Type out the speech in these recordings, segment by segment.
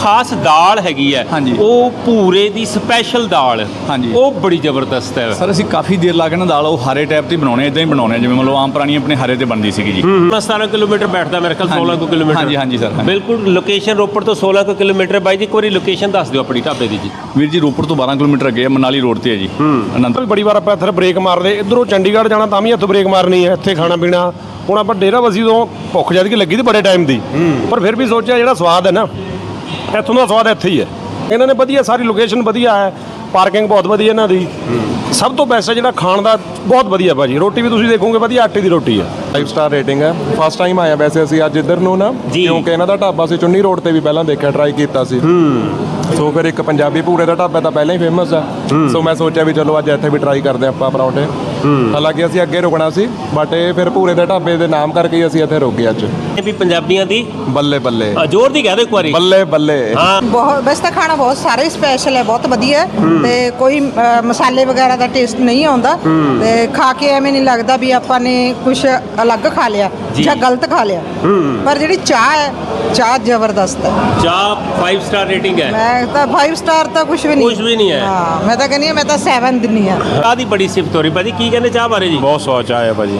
ਖਾਸ ਦਾਲ ਹੈਗੀ ਹੈ। ਹਾਂਜੀ। ਉਹ ਭੂਰੇ ਦੀ ਸਪੈਸ਼ਲ ਦਾਲ। ਹਾਂਜੀ। ਉਹ ਬੜੀ ਜ਼ਬਰਦਸਤ ਹੈ। ਸਰ ਅਸੀਂ ਕਾਫੀ ਦੇਰ ਲਾ ਕੇ ਨਾ ਦਾਲ ਉਹ ਹਰੇ ਟਾਈਪ ਤੇ ਬਣਾਉਣੇ ਇਦਾਂ ਹੀ ਬਣਾਉਣੇ ਜਿਵੇਂ ਮਤਲਬ ਆਮ ਪੁਰਾਣੀ ਆਪਣੇ ਹਰੇ ਤੇ ਬਣਦੀ ਸੀਗੀ ਜੀ। 17 ਕਿਲੋਮੀਟਰ ਬੈਠਦਾ ਮੇਰੇ ਖਿਆਲ 16 ਕੁ ਕਿਲੋਮੀਟਰ। ਹਾਂਜੀ, ਹਾਂਜੀ ਸਰ, ਹਾਂਜੀ। ਬਿਲਕੁਲ ਲੋਕੇਸ਼ਨ ਰੋਪੜ ਤੋਂ 16 ਕੁ ਕਿਲੋਮੀਟਰ ਬਾਈ ਜੀ ਇੱਕ ਵਾਰੀ ਲੋਕੇਸ਼ਨ ਦੱਸ ਦਿਓ ਆਪਣੀ ਢਾਬੇ ਦੀ ਜੀ। ਵੀਰ ਜੀ ਰੋਪੜ ਤੋਂ 12 ਕਿਲੋਮੀਟਰ ਅੱਗੇ ਹੈ ਮਨਾਲੀ ਰੋਡ ਤੇ ਹੈ ਜੀ। ਅਨੰਦ ਵੀ ਬੜੀ ਵਾਰ ਆਪਾਂ ਇੱਥੇ ਬ੍ਰੇਕ ਮਾਰਦੇ। ਇਧਰੋਂ ਚੰਡੀਗੜ੍ਹ ਜਾਣਾ ਤਾਂ ਵੀ ਇੱਥੋਂ ਬ੍ਰੇਕ ਮਾਰਨੀ ਹੈ ਇੱਥੇ ਖਾਣਾ ਪੀਣਾ। ਹੁਣ ਆਪਾਂ ਡੇਰਾ ਵਸੀ ਤੋਂ ਭੁੱਖ ਜਦ ਕਿ ਲੱਗੀ ਤੇ ਬੜੇ ਟਾਈਮ ਦੀ। ਪਰ ਫਿਰ ਵੀ ਸੋਚਿਆ ਜਿਹੜਾ ਸਵਾਦ ਹੈ ਨਾ ਇੱਥੋਂ ਦਾ ਸਵਾਦ ਇੱਥੇ ਹੀ ਹੈ। ਇਹਨਾਂ ਨੇ ਵਧੀਆ ਸਾਰੀ ਲੋਕੇਸ਼ਨ ਵਧੀਆ ਹੈ ਪਾਰਕਿੰਗ ਬਹੁਤ ਵਧੀਆ ਇਹਨਾਂ ਦੀ। ਸਭ ਤੋਂ ਬੈਸਟ ਹੈ ਜਿਹੜਾ ਖਾਣ ਦਾ ਬਹੁਤ ਵਧੀਆ ਭਾਜੀ। ਰੋਟੀ ਵੀ ਤੁਸੀਂ ਦੇਖੋਗੇ ਵਧੀਆ ਆਟੇ ਦੀ ਰੋਟੀ ਹੈ। 5 ਸਟਾਰ ਰੇਟਿੰਗ ਹੈ। ਫਸਟ ਟਾਈਮ ਆਇਆ ਵੈਸੇ ਅਸੀਂ ਅੱਜ ਇੱਧਰ ਨੂੰ ਨਾ। ਕਿਉਂਕਿ ਇਹਨਾਂ ਦਾ ਢਾਬਾ ਸੀ ਚੁੰਨੀ ਰੋਡ ਤੇ ਵੀ ਪਹਿਲਾਂ ਦੇਖਿਆ ਟਰਾਈ ਕੀਤਾ ਸੀ। ਸੋ ਫਿਰ ਇੱਕ ਪੰਜਾਬੀ ਭੂਰੇ ਦਾ ਢਾਬਾ ਤਾਂ ਪਹਿਲਾਂ ਹੀ ਫੇਮਸ ਆ। ਸੋ ਮੈਂ ਸੋਚਿਆ ਵੀ ਚਲੋ ਅੱਜ ਇੱਥੇ ਵੀ ਟਰਾਈ ਕਰਦੇ ਹਾਂ ਆਪਾਂ ਪਰੌਂਠੇ। ਹਾਲਾਂਕਿ ਅਸੀਂ ਅੱਗੇ ਰੁਕਣਾ ਸੀ ਬਟ ਇਹ ਫਿਰ ਭੂਰੇ ਦੇ ਢਾਬੇ ਦੇ ਨਾਮ ਕਰਕੇ ਹੀ ਅਸੀਂ ਇੱਥੇ ਰੁਕ ਗਏ ਅੱਜ। ਇਹ ਵੀ ਪੰਜਾਬੀਆਂ ਦੀ? ਬੱਲੇ ਬੱਲੇ। ਅ, ਜ਼ੋਰ ਦੀ ਕਹਿ ਦਿਓ ਇੱਕ ਵਾਰੀ। ਬੱਲੇ ਬੱਲੇ। ਹਾਂ। ਬਹੁਤ ਵੈਸੇ ਤਾਂ ਖਾਣਾ ਬਹੁਤ ਸਾਰੇ ਸਪੈਸ਼ਲ ਹੈ ਬਹੁਤ ਵਧੀਆ ਹੈ। ਤੇ ਕੋਈ ਅ, ਮਸਾਲੇ ਵਗੈਰਾ ਦਾ ਟੇਸਟ ਨਹੀਂ ਆਉਂਦਾ। ਤੇ ਖਾ ਕੇ ਐਵੇਂ ਨਹੀਂ ਲੱਗਦਾ ਵੀ ਆਪਾਂ ਨੇ ਕੁਝ ਅਲੱਗ ਖਾ ਲਿਆ ਜੀ। ਜਾਂ ਗਲਤ ਖਾ ਲਿਆ। ਪਰ ਜਿਹੜੀ ਚਾਹ ਹੈ ਚਾਹ ਜ਼ਬਰਦਸਤ ਹੈ। ਚਾਹ 5 ਸਟਾਰ ਰੇਟਿੰਗ ਹੈ। ਮੈਂ ਤਾਂ 5 ਸਟਾਰ ਤਾਂ ਕੁਝ ਵੀ ਨਹੀਂ। ਕੁਛ ਵੀ ਨਹੀਂ ਹੈ। ਹਾਂ ਮੈਂ ਤਾਂ ਕਹਿੰਦੀ ਹਾਂ ਮੈਂ ਤਾਂ 7 ਦਿੰਨੀ ਆ ਚਾਹ ਦੀ ਬੜੀ ਸਿਫਤ ਹੋ ਰਹੀ ਭਾਜੀ ਕੀ ਕਹਿੰਦੇ ਚਾਹ ਬਾਰੇ ਜੀ? ਬਹੁਤ ਸਵਾਦ ਚਾਹ ਹੈ ਭਾਜੀ।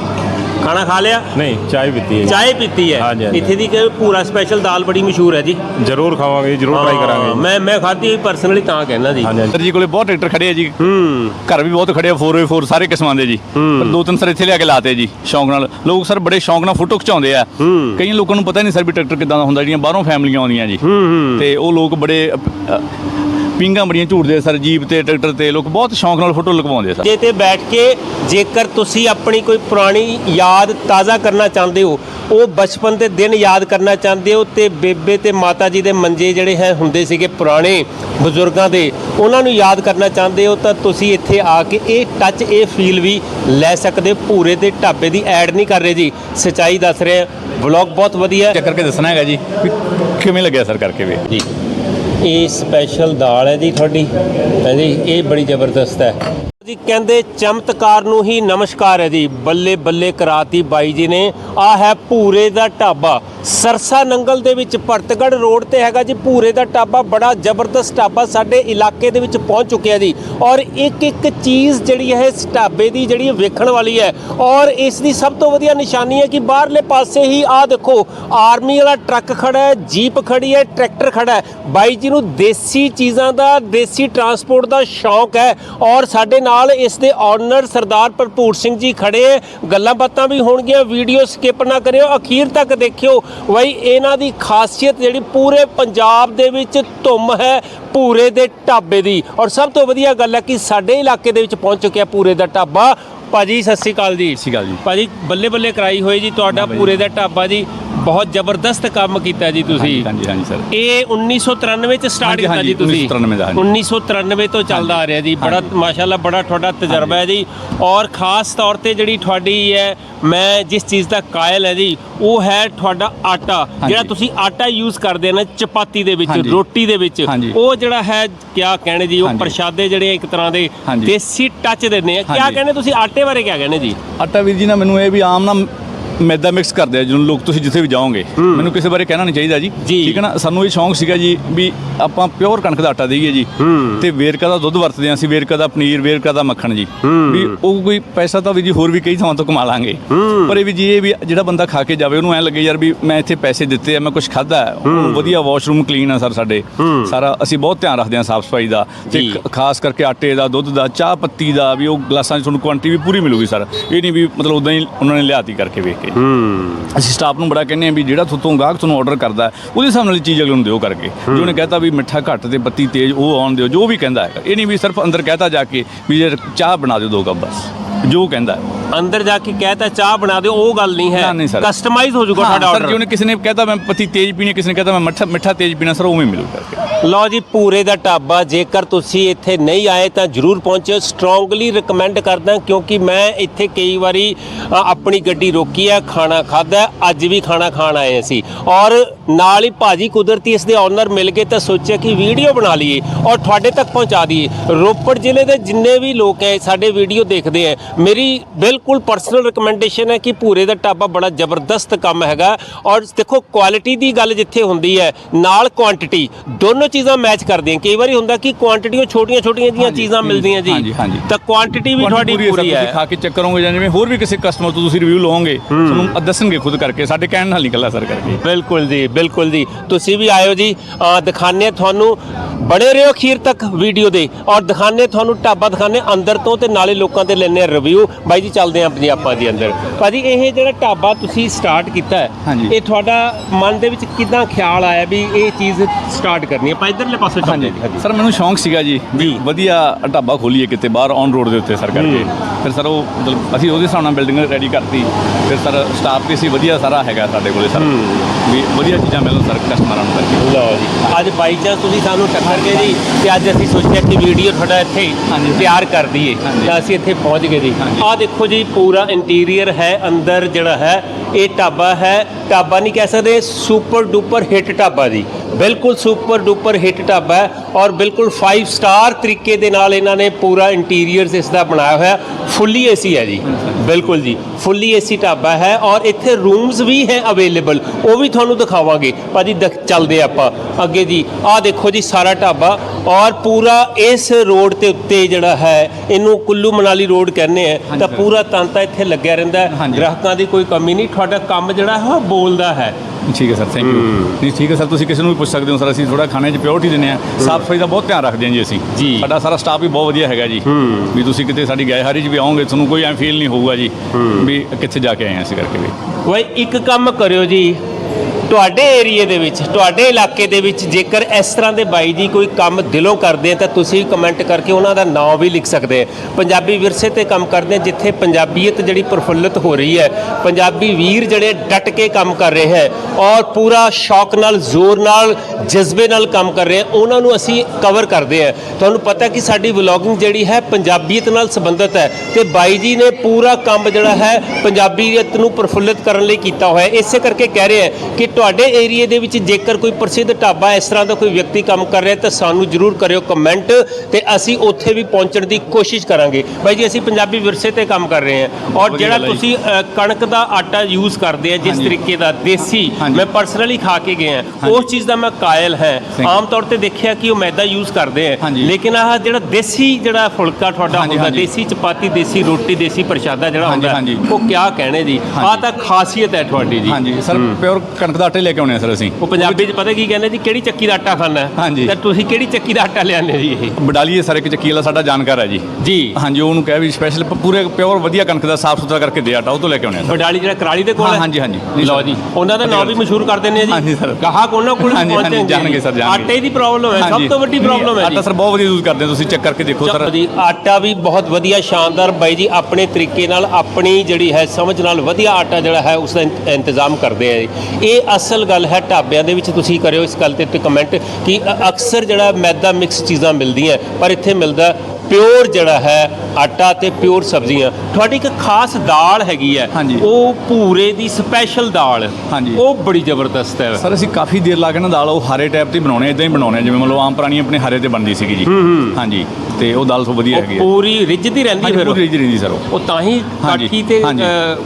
ਖਾਣਾ ਖਾ ਲਿਆ? ਨਹੀਂ ਚਾਹ ਪੀਤੀ ਹੈ ਚਾਹ ਪੀਤੀ ਹੈ? ਹਾਂਜੀ। ਇੱਥੇ ਦੀ ਕਿ ਪੂਰਾ ਸਪੈਸ਼ਲ ਦਾਲ ਬੜੀ ਮਸ਼ਹੂਰ ਹੈ ਜੀ। ਜ਼ਰੂਰ ਖਾਵਾਂਗੇ ਜ਼ਰੂਰ ਟਰਾਈ ਹਾਂ, ਕਰਾਂਗੇ ਮੈਂ ਮੈਂ ਖਾਧੀ ਪਰਸਨਲੀ ਤਾਂ ਕਹਿਣਾ ਜੀ। ਹਾਂਜੀ ਸਰ ਜੀ ਕੋਲੇ ਬਹੁਤ ਟਰੈਕਟਰ ਖੜੇ ਆ ਜੀ। ਹੂੰ। ਘਰ ਵੀ ਬਹੁਤ ਖੜੇ ਆ 4x4 ਸਾਰੇ ਕਿਸਮਾਂ ਦੇ ਜੀ। ਪਰ ਦੋ ਤਿੰਨ ਸਰ ਇੱਥੇ ਲਿਆ ਕੇ ਲਾਤੇ ਜੀ ਸ਼ੌਂਕ ਨਾਲ। ਲੋਕ ਸਰ ਬੜੇ ਸ਼ੌਂਕ ਨਾਲ ਫੋਟੋ ਖਿਚਾਉਂਦੇ ਆ। ਕਈ ਲੋਕਾਂ ਨੂੰ ਪਤਾ ਨਹੀਂ ਸਰ ਵੀ ਟਰੈਕਟਰ ਕਿਦਾਂ ਦਾ ਹੁੰਦਾ ਜਿਹੜੀਆਂ ਬਾਹਰੋਂ ਫੈਮਲੀਆਂ ਆਉਂਦੀਆਂ ਜੀ। ਤੇ ਉਹ ਲੋਕ ਬੜੇ ਅ, ਪਿੰਗਾਂ ਬੜੀਆਂ ਝੂਟਦੇ ਆ ਸਰ ਜੀਪ ਤੇ ਟਰੈਕਟਰ ਤੇ ਲੋਕ ਬਹੁਤ ਸ਼ੌਂਕ ਨਾਲ ਫੋਟੋ ਲਗਵਾਉਂਦੇ ਆ ਸਰ ਜੇ ਤੇ ਬੈਠ ਕੇ ਜੇਕਰ ਤੁਸੀਂ ਆਪਣੀ ਕੋਈ ਪੁਰਾਣੀ ਯਾਦ ਤਾਜ਼ਾ ਕਰਨਾ ਚਾਹੁੰਦੇ ਹੋ ਉਹ ਬਚਪਨ ਦੇ ਦਿਨ ਯਾਦ ਕਰਨਾ ਚਾਹੁੰਦੇ ਹੋ ਤੇ ਬੇਬੇ ਤੇ ਮਾਤਾ ਜੀ ਦੇ ਮੰਜੇ ਜਿਹੜੇ ਹੈ ਹੁੰਦੇ ਸੀਗੇ ਪੁਰਾਣੇ ਬਜ਼ੁਰਗਾਂ ਦੇ ਉਹਨਾਂ ਨੂੰ ਯਾਦ ਕਰਨਾ ਚਾਹੁੰਦੇ ਹੋ ਤਾਂ ਤੁਸੀਂ ਇੱਥੇ ਆ ਕੇ ਇਹ ਟੱਚ ਇਹ ਫੀਲ ਵੀ ਲੈ ਸਕਦੇ। ਭੂਰੇ ਦੇ ਢਾਬੇ ਦੀ ਐਡ ਨਹੀਂ ਕਰ ਰਹੇ ਜੀ ਸਚਾਈ ਦੱਸ ਰਹੇ ਵਲੌਗ ਬਹੁਤ ਵਧੀਆ ਹੈ। ਚੈੱਕ ਕਰਕੇ ਦੱਸਣਾ ਹੈਗਾ ਜੀ ਕਿਵੇਂ ਲੱਗਿਆ ਸਰ ਕਰਕੇ ਵੇ ਜੀ ਇਹ ਸਪੈਸ਼ਲ ਦਾਲ ਹੈ ਜੀ ਤੁਹਾਡੀ। ਹਾਂਜੀ ਇਹ ਬੜੀ ਜ਼ਬਰਦਸਤ ਹੈ। ਜੀ ਕਹਿੰਦੇ ਚਮਤਕਾਰ ਨੂੰ ਹੀ ਨਮਸਕਾਰ ਹੈ ਜੀ। ਬੱਲੇ ਬੱਲੇ ਕਰਾਤੀ ਬਾਈ ਜੀ ਨੇ। ਆ ਹੈ ਭੂਰੇ ਦਾ ਢਾਬਾ। ਸਰਸਾ ਨੰਗਲ ਦੇ ਵਿੱਚ ਭਰਤਗੜ ਰੋਡ ਤੇ ਹੈਗਾ ਜੀ। ਭੂਰੇ ਦਾ ਢਾਬਾ ਬੜਾ ਜ਼ਬਰਦਸਤ ਢਾਬਾ ਸਾਡੇ ਇਲਾਕੇ ਦੇ ਵਿੱਚ ਪਹੁੰਚ ਚੁੱਕਿਆ ਜੀ। ਔਰ ਇੱਕ ਇੱਕ ਚੀਜ਼ ਜਿਹੜੀ ਹੈ ਇਸ ਢਾਬੇ ਦੀ ਜਿਹੜੀ ਵੇਖਣ ਵਾਲੀ ਹੈ। ਔਰ ਇਸ ਦੀ ਸਭ ਤੋਂ ਵਧੀਆ ਨਿਸ਼ਾਨੀ ਹੈ ਕਿ ਬਾਹਰਲੇ ਪਾਸੇ ਹੀ ਆ ਦੇਖੋ, ਆਰਮੀ ਵਾਲਾ ਟਰੱਕ ਖੜਾ ਹੈ, ਜੀਪ ਖੜੀ ਹੈ, ਟਰੈਕਟਰ ਖੜਾ ਹੈ। ਬਾਈ ਜੀ ਨੂੰ ਦੇਸੀ ਚੀਜ਼ਾਂ ਦਾ, ਦੇਸੀ ਟਰਾਂਸਪੋਰਟ ਦਾ ਸ਼ੌਕ ਹੈ। ਔਰ ਸਾਡੇ ਨਾਲ ਇਸ ਦੇ ਓਨਰ ਸਰਦਾਰ ਭਰਪੂਰ ਸਿੰਘ ਜੀ ਖੜੇ ਗੱਲਾਂ ਬਾਤਾਂ ਵੀ ਹੋਣਗੀਆਂ ਵੀਡੀਓ ਸਕਿਪ ਨਾ ਕਰਿਓ। ਅਖੀਰ ਤੱਕ ਦੇਖਿਓ ਬਈ ਇਹਨਾਂ ਦੀ ਖਾਸੀਅਤ ਜਿਹੜੀ ਪੂਰੇ ਪੰਜਾਬ ਦੇ ਵਿੱਚ ਧੁੰਮ ਹੈ ਪੂਰੇ ਦੇ ਢਾਬੇ ਦੀ। ਔਰ ਸਭ ਤੋਂ ਵਧੀਆ ਗੱਲ ਹੈ ਕਿ ਸਾਡੇ ਇਲਾਕੇ ਦੇ ਵਿੱਚ ਪਹੁੰਚ ਚੁੱਕਿਆ ਪੂਰੇ ਦਾ ਢਾਬਾ। ਭਾਜੀ ਸਤਿ ਸ਼੍ਰੀ ਅਕਾਲ ਜੀ। ਸਤਿ ਸ਼੍ਰੀ ਅਕਾਲ ਜੀ। ਭਾਜੀ ਬੱਲੇ ਬੱਲੇ ਕਰਾਈ ਹੋਈ ਜੀ ਤੁਹਾਡਾ ਪੂਰੇ ਦਾ ਢਾਬਾ ਜੀ। ਬਹੁਤ ਜ਼ਬਰਦਸਤ ਕੰਮ ਕੀਤਾ ਜੀ ਤੁਸੀਂ ਹਾਂਜੀ ਹਾਂਜੀ ਸਰ ਇਹ 1993 ਚ ਸਟਾਰਟ ਕੀਤਾ ਜੀ ਤੁਸੀਂ 1993 ਦਾ, ਹਾਂਜੀ। 1993 ਤੋਂ ਚੱਲਦਾ ਆ ਰਿਹਾ ਜੀ ਬੜਾ ਮਾਸ਼ਾਅੱਲਾ ਬੜਾ ਤੁਹਾਡਾ ਤਜਰਬਾ ਹੈ ਜੀ ਔਰ ਖਾਸ ਤੌਰ ਤੇ ਜਿਹੜੀ ਤੁਹਾਡੀ ਹੈ ਮੈਂ ਜਿਸ ਚੀਜ਼ ਦਾ ਕਾਇਲ ਹੈ ਜੀ ਉਹ ਹੈ ਤੁਹਾਡਾ ਆਟਾ ਜਿਹੜਾ ਤੁਸੀਂ ਆਟਾ ਯੂਜ਼ ਕਰਦੇ ਨੇ ਚਪਾਤੀ ਦੇ ਵਿੱਚ। ਰੋਟੀ ਦੇ ਵਿੱਚ। ਉਹ ਜਿਹੜਾ ਹੈ ਕਿਆ ਕਹਿਣੇ ਜੀ ਉਹ। ਪ੍ਰਸ਼ਾਦੇ ਜਿਹੜੇ ਇੱਕ ਤਰ੍ਹਾਂ ਦੇ। ਦੇਸੀ ਟੱਚ ਦਿੰਦੇ ਆ ਕਿਆ। ਕਹਿੰਦੇ ਤੁਸੀਂ ਆਟੇ ਬਾਰੇ ਕਿਆ ਕਹਿੰਦੇ ਜੀ ਆਟਾ ਵੀਰ ਜੀ ਨਾ ਮੈਨੂੰ ਇਹ ਵੀ ਆਮ ਨਾ ਮੈਦਾ ਮਿਕਸ ਕਰਦੇ ਆ ਜਿਹਨੂੰ ਲੋਕ ਤੁਸੀਂ ਜਿੱਥੇ ਵੀ ਜਾਓਗੇ ਮੈਨੂੰ ਕਿਸੇ ਬਾਰੇ ਕਹਿਣਾ ਨਹੀਂ ਚਾਹੀਦਾ ਜੀ। ਠੀਕ ਹੈ ਨਾ? ਸਾਨੂੰ ਇਹ ਸ਼ੌਂਕ ਸੀਗਾ ਜੀ ਵੀ ਆਪਾਂ ਪਿਓਰ ਕਣਕ ਦਾ ਆਟਾ ਦੇਈਏ ਜੀ। ਤੇ ਵੇਰਕਾ ਦਾ ਦੁੱਧ ਵਰਤਦੇ ਆ ਅਸੀਂ ਵੇਰਕਾ ਦਾ ਪਨੀਰ ਵੇਰਕਾ ਦਾ ਮੱਖਣ ਜੀ। ਵੀ ਉਹ ਕੋਈ ਪੈਸਾ ਤਾਂ ਵੀ ਜੀ ਹੋਰ ਵੀ ਕਈ ਥਾਵਾਂ ਤੋਂ ਕਮਾ ਲਾਂਗੇ। ਪਰ ਇਹ ਵੀ ਜੀ ਇਹ ਵੀ ਜਿਹੜਾ ਬੰਦਾ ਖਾ ਕੇ ਜਾਵੇ ਉਹਨੂੰ ਐ ਲੱਗੇ ਯਾਰ ਵੀ ਮੈਂ ਇੱਥੇ ਪੈਸੇ ਦਿੱਤੇ ਆ ਮੈਂ ਕੁਝ ਖਾਦਾ ਵਧੀਆ ਵਾਸ਼ਰੂਮ ਕਲੀਨ ਆ ਸਰ ਸਾਡੇ। ਸਾਰਾ ਅਸੀਂ ਬਹੁਤ ਧਿਆਨ ਰੱਖਦੇ ਆ ਸਾਫ਼ ਸਫ਼ਾਈ ਦਾ। ਤੇ ਖਾਸ ਕਰਕੇ ਆਟੇ ਦਾ ਦੁੱਧ ਦਾ ਚਾਹ ਪੱਤੀ ਦਾ ਵੀ ਉਹ ਗਲਾਸਾਂ 'ਚ ਤੁਹਾਨੂੰ ਕੁਆਂਟੀਟੀ ਵੀ ਪੂਰੀ ਮਿਲੂਗੀ ਸਰ। ਇਹ ਨਹੀਂ ਵੀ ਮਤਲਬ ਉਦਾਂ ਹੀ ਉਹਨਾਂ ਨੇ ਲਿਆਤੀ ਕਰਕੇ ਵੇਖ ਕੇ। ਅਸੀਂ ਸਟਾਫ ਨੂੰ ਬੜਾ ਕਹਿੰਦੇ ਆ ਵੀ ਜਿਹੜਾ ਤੁਹਾਤੋਂ ਗਾਹਕ ਤੁਹਾਨੂੰ ਆਰਡਰ ਕਰਦਾ ਉਹਦੇ ਹਿਸਾਬ ਨਾਲ ਚੀਜ਼ ਅਗਲੇ ਨੂੰ ਦਿਓ ਕਰਕੇ। ਜੇ ਉਹਨੇ ਕਹਿਤਾ ਵੀ ਮਿੱਠਾ ਘੱਟ ਤੇ ਪੱਤੀ ਤੇਜ਼ ਉਹ ਆਉਣ ਦਿਓ, ਜੋ ਵੀ ਕਹਿੰਦਾ ਹੈ ਇਹ ਨਹੀਂ ਵੀ ਸਿਰਫ ਅੰਦਰ ਕਹਿਤਾ ਜਾ ਕੇ ਵੀ ਯਾਰ ਚਾਹ ਬਣਾ ਦਿਓ ਦੋ ਕੱਪ ਬਸ। ਜੋ ਕਹਿੰਦਾ ਅੰਦਰ ਜਾ ਕੇ ਕਹਿਤਾ ਚਾਹ ਬਣਾ ਦਿਓ ਉਹ ਗੱਲ ਨਹੀਂ ਹੈ। ਨਾ, ਨਹੀਂ ਸਰ। ਕਸਟਮਾਈਜ਼ ਹੋ ਜਾਊਗਾ ਤੁਹਾਡਾ ਸਰ ਆਰਡਰ ਜੇ ਉਹਨੇ ਕਿਸੇ ਨੇ ਕਹਿਤਾ ਮੈਂ ਪੱਤੀ ਤੇਜ਼ ਪੀਣੀ ਕਿਸੇ ਨੇ ਕਹਿਤਾ ਮੈਂ ਮਿੱਠਾ ਮਿੱਠਾ ਤੇਜ਼ ਪੀਣਾ ਸਰ ਉਵੇਂ ਮਿਲੂ ਕਰਕੇ। ਲਓ ਜੀ ਪੂਰੇ ਦਾ ਢਾਬਾ ਜੇਕਰ ਤੁਸੀਂ ਇੱਥੇ ਨਹੀਂ ਆਏ ਤਾਂ ਜਰੂਰ ਪਹੁੰਚੋ ਸਟਰੋਂਗਲੀ ਰეკਮੈਂਡ ਕਰਦਾ ਕਿਉਂਕਿ ਮੈਂ ਇੱਥੇ ਕਈ ਵਾਰੀ ਅ, ਆਪਣੀ ਗੱਡੀ ਰੋਕੀ ਹੈ ਖਾਣਾ ਖਾਦਾ ਅੱਜ ਵੀ ਖਾਣਾ ਖਾਣ ਆਏ ਅਸੀਂ। ਔਰ ਨਾਲ ਹੀ ਭਾਜੀ ਕੁਦਰਤੀ ਇਸ ਦੇ ਓਨਰ ਮਿਲ ਗਏ ਤਾਂ ਸੋਚਿਆ ਕਿ ਵੀਡੀਓ ਬਣਾ ਲਈਏ ਔਰ ਤੁਹਾਡੇ ਤੱਕ ਪਹੁੰਚਾ ਦਈਏ। ਰੋਪੜ ਜ਼ਿਲ੍ਹੇ ਦੇ ਜਿੰਨੇ ਵੀ ਲੋਕ ਹੈ ਸਾਡੇ ਵੀਡੀਓ ਦੇਖਦੇ ਹੈ ਮੇਰੀ ਬਿਲਕੁਲ ਪਰਸਨਲ ਰეკਮੈਂਡੇਸ਼ਨ ਹੈ ਕਿ ਭੂਰੇ ਦਾ ਢਾਬਾ ਬੜਾ ਜ਼ਬਰਦਸਤ ਕੰਮ ਹੈਗਾ ਔਰ ਦੇਖੋ ਕੁਆਲਿਟੀ ਦੀ ਗੱਲ ਜਿੱਥੇ ਹੁੰਦੀ ਹੈ ਨਾਲ ਕੁਆਂਟੀਟੀ ਦੋਨੋਂ ਚੀਜ਼ਾਂ ਮੈਚ ਕਰਦੀਆਂ। ਕਈ ਵਾਰੀ ਹੁੰਦਾ ਕਿ ਕੁਆਂਟੀਟੀਆਂ ਛੋਟੀਆਂ ਛੋਟੀਆਂ ਜੀਆਂ ਚੀਜ਼ਾਂ ਮਿਲਦੀਆਂ ਜੀ। ਤਾਂ ਕੁਆਂਟੀਟੀ ਵੀ ਤੁਹਾਡੀ ਪੂਰੀ ਹੈ ਤੁਸੀਂ ਖਾ ਕੇ ਚੈੱਕ ਕਰੋਗੇ ਜਾਂ ਜਿਵੇਂ ਹੋਰ ਵੀ ਕਿਸੇ ਕਸਟਮਰ ਤੋਂ ਤੁਸੀਂ ਰਿਵਿਊ ਲਓਗੇ ਤੁਹਾਨੂੰ ਦੱਸਣਗੇ ਖੁਦ ਕਰਕੇ ਸਾਡੇ ਕਹਿਣ ਨਾਲ ਨਹੀਂ ਸਰ ਕਰਕੇ। ਬਿਲਕੁਲ ਜੀ ਬਿਲਕੁਲ ਜੀ। ਤੁਸੀਂ ਵੀ ਆਇਓ ਜੀ ਦਿਖਾਣੇ ਤੁਹਾਨੂੰ ਬਣੇ ਰਹੋ ਅਖੀਰ ਤੱਕ ਵੀਡੀਓ ਦੇ। ਔਰ ਦਿਖਾਣੇ ਤੁਹਾਨੂੰ ਢਾਬਾ ਦਿਖਾਣੇ ਅੰਦਰ ਤੋਂ ਤੇ ਨਾਲੇ ਲੋਕਾਂ ਦੇ ਲੈਣੇ ਰਿਵਿਊ ਬਾਈ ਜੀ ਚੱਲਦੇ ਆਂ ਆਪਾਂ ਜੀ ਅੰਦਰ। ਭਾਜੀ ਇਹ ਜਿਹੜਾ ਢਾਬਾ ਤੁਸੀਂ ਸਟਾਰਟ ਕੀਤਾ ਹੈ ਹਾਂਜੀ। ਇਹ ਤੁਹਾਡਾ ਮਨ ਦੇ ਵਿੱਚ ਕਿਦਾਂ ਖਿਆਲ ਆਇਆ ਵੀ ਇਹ ਚੀਜ਼ ਸਟਾਰਟ ਕਰਨੀ ਹੈ? ਆਪਾਂ ਇਧਰਲੇ ਪਾਸੇ ਚੱਲਦੇ ਹਾਂ ਸਰ ਮੈਨੂੰ ਸ਼ੌਂਕ ਸੀਗਾ ਜੀ ਵੀ ਜੀ। ਵਧੀਆ ਢਾਬਾ ਖੋਲੀਏ ਕਿਤੇ ਬਾਹਰ ਔਨ ਰੋਡ ਦੇ ਉੱਤੇ ਸਰ ਕਰਕੇ। ਫਿਰ ਸਰ ਉਹ ਮਤਲਬ ਅਸੀਂ ਉਹਦੇ ਹਿਸਾਬ ਨਾਲ ਬਿਲਡਿੰਗ ਰੈਡੀ ਕਰਤੀ। ਫਿਰ ਸਰ ਸਟਾਫ ਵੀ ਸੀ ਵਧੀਆ ਸਾਰਾ ਹੈਗਾ ਸਾਡੇ ਕੋਲੇ ਸਰ। ਵੀ ਵਧੀਆ ਚੀਜ਼ਾਂ ਮਿਲਣ ਸਰ ਕਸਟਮਰਾਂ ਨੂੰ ਕਰਕੇ। ਲਓ ਜੀ। ਅੱਜ ਬਾਈ ਚਾਂਸ ਤੁਸੀਂ ਸਾਨੂੰ ਟੱਕਰ ਗਏ ਜੀ ਤੇ ਅੱਜ ਅਸੀਂ ਸੋਚਿਆ ਕਿ ਵੀਡੀਓ ਤੁਹਾਡਾ ਇੱਥੇ ਹੀ ਹਾਂਜੀ। ਤਿਆਰ ਕਰ ਦਈਏ। ਹਾਂਜੀ। ਤਾਂ ਅਸੀਂ ਇੱਥੇ ਪਹੁੰਚ ਗਏ ਜੀ। ਹਾਂਜੀ। ਆਹ ਦੇਖੋ ਜੀ ਪੂਰਾ ਇੰਟੀਰੀਅਰ ਹੈ ਅੰਦਰ ਜਿਹੜਾ ਹੈ ਇਹ ਢਾਬਾ ਹੈ। ਢਾਬਾ ਨਹੀਂ ਕਹਿ ਸਕਦੇ ਸੁਪਰ ਡੂਪਰ ਹਿੱਟ ਢਾਬਾ ਜੀ। ਬਿਲਕੁਲ ਸੁਪਰ ਡੂਪਰ ਹਿੱਟ ਢਾਬਾ ਹੈ ਔਰ ਬਿਲਕੁਲ 5 ਸਟਾਰ ਤਰੀਕੇ ਦੇ ਨਾਲ ਇਹਨਾਂ ਨੇ ਪੂਰਾ ਇੰਟੀਰੀਅਰ ਇਸ ਦਾ ਬਣਾਇਆ ਹੋਇਆ। ਫੁੱਲੀ ਏਸੀ ਹੈ ਜੀ। ਬਿਲਕੁਲ ਜੀ ਫੁੱਲੀ ਏਸੀ ਢਾਬਾ ਹੈ ਔਰ ਇੱਥੇ ਰੂਮਸ ਵੀ ਹੈ ਅਵੇਲੇਬਲ ਉਹ ਵੀ ਤੁਹਾਨੂੰ ਦਿਖਾਵਾਂਗੇ। ਭਾਜੀ ਚੱਲਦੇ ਆਪਾਂ। ਅੱਗੇ ਜੀ ਆਹ ਦੇਖੋ ਜੀ ਸਾਰਾ ਢਾਬਾ। ਔਰ ਪੂਰਾ ਇਸ ਰੋਡ ਦੇ ਉੱਤੇ ਜਿਹੜਾ ਹੈ ਇਹਨੂੰ ਕੁੱਲੂ ਮਨਾਲੀ ਰੋਡ ਕਹਿੰਦੇ ਆ। ਤਾਂ ਪੂਰਾ ਤਾਂਤਾ ਇੱਥੇ ਲੱਗਿਆ ਰਹਿੰਦਾ। ਗ੍ਰਾਹਕਾਂ ਦੀ ਕੋਈ ਕਮੀ ਨਹੀਂ ਤੁਹਾਡਾ ਕੰਮ ਜਿਹੜਾ ਹੈ ਉਹ ਬੋਲਦਾ ਹੈ। ਠੀਕ ਹੈ ਸਰ ਥੈਂਕ ਯੂ ਨਹੀਂ ਠੀਕ ਹੈ ਸਰ ਤੁਸੀਂ ਕਿਸੇ ਨੂੰ ਵੀ ਪੁੱਛ ਸਕਦੇ ਹੋ ਸਰ ਅਸੀਂ ਥੋੜਾ ਖਾਣੇ 'ਚ ਪਿਓਰਟੀ ਦਿੰਦੇ ਆ ਸਾਫ਼ ਸਫ਼ਾਈ ਦਾ ਬਹੁਤ ਧਿਆਨ ਰੱਖਦੇ ਹਾਂ ਜੀ ਅਸੀਂ। ਜੀ। ਸਾਡਾ ਸਾਰਾ ਸਟਾਫ ਵੀ ਬਹੁਤ ਵਧੀਆ ਹੈਗਾ ਜੀ। ਵੀ ਤੁਸੀਂ ਕਿਤੇ ਸਾਡੀ ਗਏ ਹਾਰੀ 'ਚ ਵੀ ਆਓਗੇ ਤੁਹਾਨੂੰ ਕੋਈ ਐ ਫੀਲ ਨਹੀਂ ਹੋਊਗਾ ਜੀ। ਵੀ ਕਿੱਥੇ ਜਾ ਕੇ ਆਏ ਹਾਂ ਅਸੀਂ ਕਰਕੇ ਵੀ। ਓਏ ਇੱਕ ਕੰਮ ਕਰਿਓ ਜੀ। ਤੁਹਾਡੇ ਏਰੀਏ ਦੇ ਵਿੱਚ, ਤੁਹਾਡੇ ਇਲਾਕੇ ਦੇ ਵਿੱਚ ਜੇਕਰ ਇਸ ਤਰ੍ਹਾਂ ਦੇ ਬਾਈ ਜੀ ਕੋਈ ਕੰਮ ਦਿਲੋਂ ਕਰਦੇ ਆ, ਤਾਂ ਤੁਸੀਂ ਕਮੈਂਟ ਕਰਕੇ ਉਹਨਾਂ ਦਾ ਨਾਮ ਵੀ ਲਿਖ ਸਕਦੇ ਆ। ਪੰਜਾਬੀ ਵਿਰਸੇ ਤੇ ਕੰਮ ਕਰਦੇ ਆ, ਜਿੱਥੇ ਪੰਜਾਬੀਅਤ ਜਿਹੜੀ ਪ੍ਰਫੁੱਲਤ ਹੋ ਰਹੀ ਹੈ, ਪੰਜਾਬੀ ਵੀਰ ਜਿਹੜੇ ਡਟ ਕੇ ਕੰਮ ਕਰ ਰਹੇ ਹੈ ਔਰ ਪੂਰਾ ਸ਼ੌਕ ਨਾਲ, ਜ਼ੋਰ ਨਾਲ, ਜਜ਼ਬੇ ਨਾਲ ਕੰਮ ਕਰ ਰਹੇ ਆ, ਉਹਨਾਂ ਨੂੰ ਅਸੀਂ ਕਵਰ ਕਰਦੇ ਆ। ਤੁਹਾਨੂੰ ਪਤਾ ਕਿ ਸਾਡੀ ਵਲੌਗਿੰਗ ਜਿਹੜੀ ਹੈ ਪੰਜਾਬੀਅਤ ਨਾਲ ਸੰਬੰਧਿਤ ਹੈ ਤੇ ਬਾਈ ਜੀ ਨੇ ਪੂਰਾ ਕੰਮ ਜਿਹੜਾ ਹੈ ਪੰਜਾਬੀਅਤ ਨੂੰ ਪ੍ਰਫੁੱਲਿਤ ਕਰਨ ਲਈ ਕੀਤਾ ਹੋਇਆ ਇਸੇ ਕਰਕੇ ਕਹਿ ਰਹੇ ਹੈ ਕਿ ਤੁਹਾਡੇ ਏਰੀਏ ਦੇ ਵਿੱਚ ਜੇਕਰ ਕੋਈ ਪ੍ਰਸਿੱਧ ਢਾਬਾ ਇਸ ਤਰ੍ਹਾਂ ਦਾ ਕੋਈ ਵਿਅਕਤੀ ਕੰਮ ਕਰ ਰਿਹਾ ਤਾਂ ਸਾਨੂੰ ਜਰੂਰ ਕਰਿਓ ਕਮੈਂਟ ਤੇ ਅਸੀਂ ਉੱਥੇ ਵੀ ਪਹੁੰਚਣ ਦੀ ਕੋਸ਼ਿਸ਼ ਕਰਾਂਗੇ ਬਾਈ ਜੀ ਅਸੀਂ ਪੰਜਾਬੀ ਵਿਰਸੇ ਤੇ ਕੰਮ ਕਰ ਰਹੇ ਹਾਂ ਔਰ ਜਿਹੜਾ। ਤੁਸੀਂ ਅ, ਕਣਕ ਦਾ ਆਟਾ ਯੂਜ਼ ਕਰਦੇ ਆ ਜਿਸ। ਤਰੀਕੇ ਦਾ ਦੇਸੀ ਹਾਂਜੀ। ਮੈਂ ਪਰਸਨਲੀ ਖਾ ਕੇ ਗਿਆ ਉਸ ਚੀਜ਼ ਦਾ ਮੈਂ ਕਾਇਲ ਹੈ you. ਆਮ ਤੌਰ ਤੇ ਦੇਖਿਆ ਕਿ ਉਹ ਮੈਦਾ ਯੂਜ਼ ਕਰਦੇ ਆ ਹਾਂਜੀ। ਲੇਕਿਨ ਆਹ ਜਿਹੜਾ ਦੇਸੀ ਜਿਹੜਾ ਫੁਲਕਾ ਤੁਹਾਡਾ ਹਾਂਜੀ, ਹੁੰਦਾ ਹਾਂਜੀ। ਦੇਸੀ ਚਪਾਤੀ ਦੇਸੀ ਰੋਟੀ ਦੇਸੀ ਪ੍ਰਸ਼ਾਦਾ ਜਿਹੜਾ ਹਾਂਜੀ, ਹੁੰਦਾ ਹਾਂਜੀ। ਉਹ ਕਿਆ ਕਹਿਣੇ ਜੀ ਆਹ ਹਾਂਜੀ। ਤਾਂ ਖਾਸੀਅਤ ਹੈ ਤੁਹਾਡੀ ਜੀ ਹਾਂਜੀ ਸਰ ਪਿਓਰ ਕਣਕ ਦਾ ਆਟਾ ਲੈ ਕੇ ਆਉਣੇ ਆ ਸਰ ਅਸੀਂ ਉਹ ਪੰਜਾਬੀ ਚ ਪਤਾ ਕੀ ਕਹਿੰਦੇ ਜੀ ਕਿਹੜੀ ਚੱਕੀ ਦਾ ਆਟਾ ਖਾਣਾ ਹਾਂਜੀ। ਤਾਂ ਤੁਸੀਂ ਕਿਹੜੀ ਚੱਕੀ ਦਾ ਆਟਾ ਲਿਆਉਂਦੇ ਜੀ ਇਹ ਬਡਾਲੀਏ ਸਰ ਇੱਕ ਚੱਕੀ ਵਾਲਾ ਸਾਡਾ ਜਾਣਕਾਰ ਹੈ ਜੀ ਜੀ ਹਾਂਜੀ ਉਹਨੂੰ ਕਹਿ ਵੀ ਸਪੈਸ਼ਲ ਪੂਰੇ ਪਿਓਰ ਵਧੀਆ ਕਣਕ ਦਾ ਸਾਫ਼ ਸੁਥਰਾ ਕਰਕੇ ਦੇ ਆਟਾ ਉਹ ਤੋਂ ਲੈ ਕੇ ਆਉਣੇ ਆ ਸਰ ਬਡਾਲੀ ਜਿਹੜਾ ਕਰਾਲੀ ਦੇ ਕੋਲ ਹਾਂ, ਹੈ ਹਾਂਜੀ, ਹਾਂਜੀ। ਜੀ, ਲਓ ਸਰ। ਜੀ ਉਹਨਾਂ ਦਾ ਨਾਮ ਵੀ ਮਸ਼ਹੂਰ ਕਰ ਦਿੰਦੇ ਆ ਜੀ ਹਾਂਜੀ, ਸਰ। ਗਾਹਕ ਉਹਨਾਂ ਕੋਲ ਹਾਂਜੀ, ਹਾਂਜੀ, ਪਹੁੰਚਣਗੇ ਜਾਣਗੇ ਸਰ, ਜਾਣਗੇ। ਆਟੇ ਦੀ ਪ੍ਰੋਬਲਮ ਹੈ ਸਭ ਹਾਂਜੀ। ਤੋਂ ਵੱਡੀ ਪ੍ਰੋਬਲਮ ਹੈ ਜੀ ਆਟਾ ਸਰ ਬਹੁਤ ਵਧੀਆ ਯੂਜ਼ ਕਰਦੇ ਆ ਤੁਸੀਂ ਚੈੱਕ ਕਰਕੇ ਦੇਖੋ ਸਰ ਜੀ ਆਟਾ ਵੀ ਬਹੁਤ ਵਧੀਆ ਸ਼ਾਨਦਾਰ ਬਾਈ ਜੀ ਆਪਣੇ ਤਰੀਕੇ ਨਾਲ ਆਪਣੀ ਜਿਹੜੀ ਹੈ ਸਮਝ ਨਾਲ ਵਧੀਆ ਆਟਾ ਜਿਹੜਾ ਹੈ ਉਸ ਦਾ ਇੰਤ- ਇੰਤਜ਼ਾਮ ਕਰਦੇ ਆ ਜੀ ਇਹ ਅਸਲ ਗੱਲ ਹੈ ਢਾਬਿਆਂ ਦੇ ਵਿੱਚ ਤੁਸੀਂ ਕਰਿਓ ਇਸ ਗੱਲ ਤੇ ਉੱਤੇ ਕਮੈਂਟ ਕਿ ਅਕਸਰ ਜਿਹੜਾ ਮੈਦਾ ਮਿਕਸ ਚੀਜ਼ਾਂ ਮਿਲਦੀਆਂ ਪਰ ਇੱਥੇ ਮਿਲਦਾ ਪਿਓਰ ਜਿਹੜਾ ਹੈ ਆਟਾ ਤੇ ਪਿਓਰ ਸਬਜ਼ੀਆਂ ਤੁਹਾਡੀ ਇੱਕ ਖਾਸ ਦਾਲ ਹੈਗੀ ਹੈ। ਉਹ ਭੂਰੇ ਦੀ ਸਪੈਸ਼ਲ ਦਾਲ। ਹਾਂਜੀ। ਉਹ ਬੜੀ ਜ਼ਬਰਦਸਤ ਹੈ। ਸਰ ਅਸੀਂ ਕਾਫੀ ਦੇਰ ਲਾ ਕੇ ਨਾ ਦਾਲ ਉਹ ਹਰੇ ਟਾਈਪ ਤੇ ਬਣਾਉਣੇ ਇਦਾਂ ਹੀ ਬਣਾਉਣੇ ਜਿਵੇਂ ਮਤਲਬ ਆਮ ਪੁਰਾਣੀ ਆਪਣੇ ਹਰੇ ਤੇ ਬਣਦੀ ਸੀਗੀ ਜੀ। ਹਾਂਜੀ ਤੇ ਉਹ ਦਾਲ ਤੋਂ ਵਧੀਆ ਹੈਗੀ ਹੈ ਪੂਰੀ ਰਿੱਝਦੀ ਰਹਿੰਦੀ ਫਿਰ। ਪੂਰੀ ਜੀ ਰਹਿੰਦੀ ਸਰ ਉਹ। ਤਾਂ ਹੀ ਕਾਠੀ ਤੇ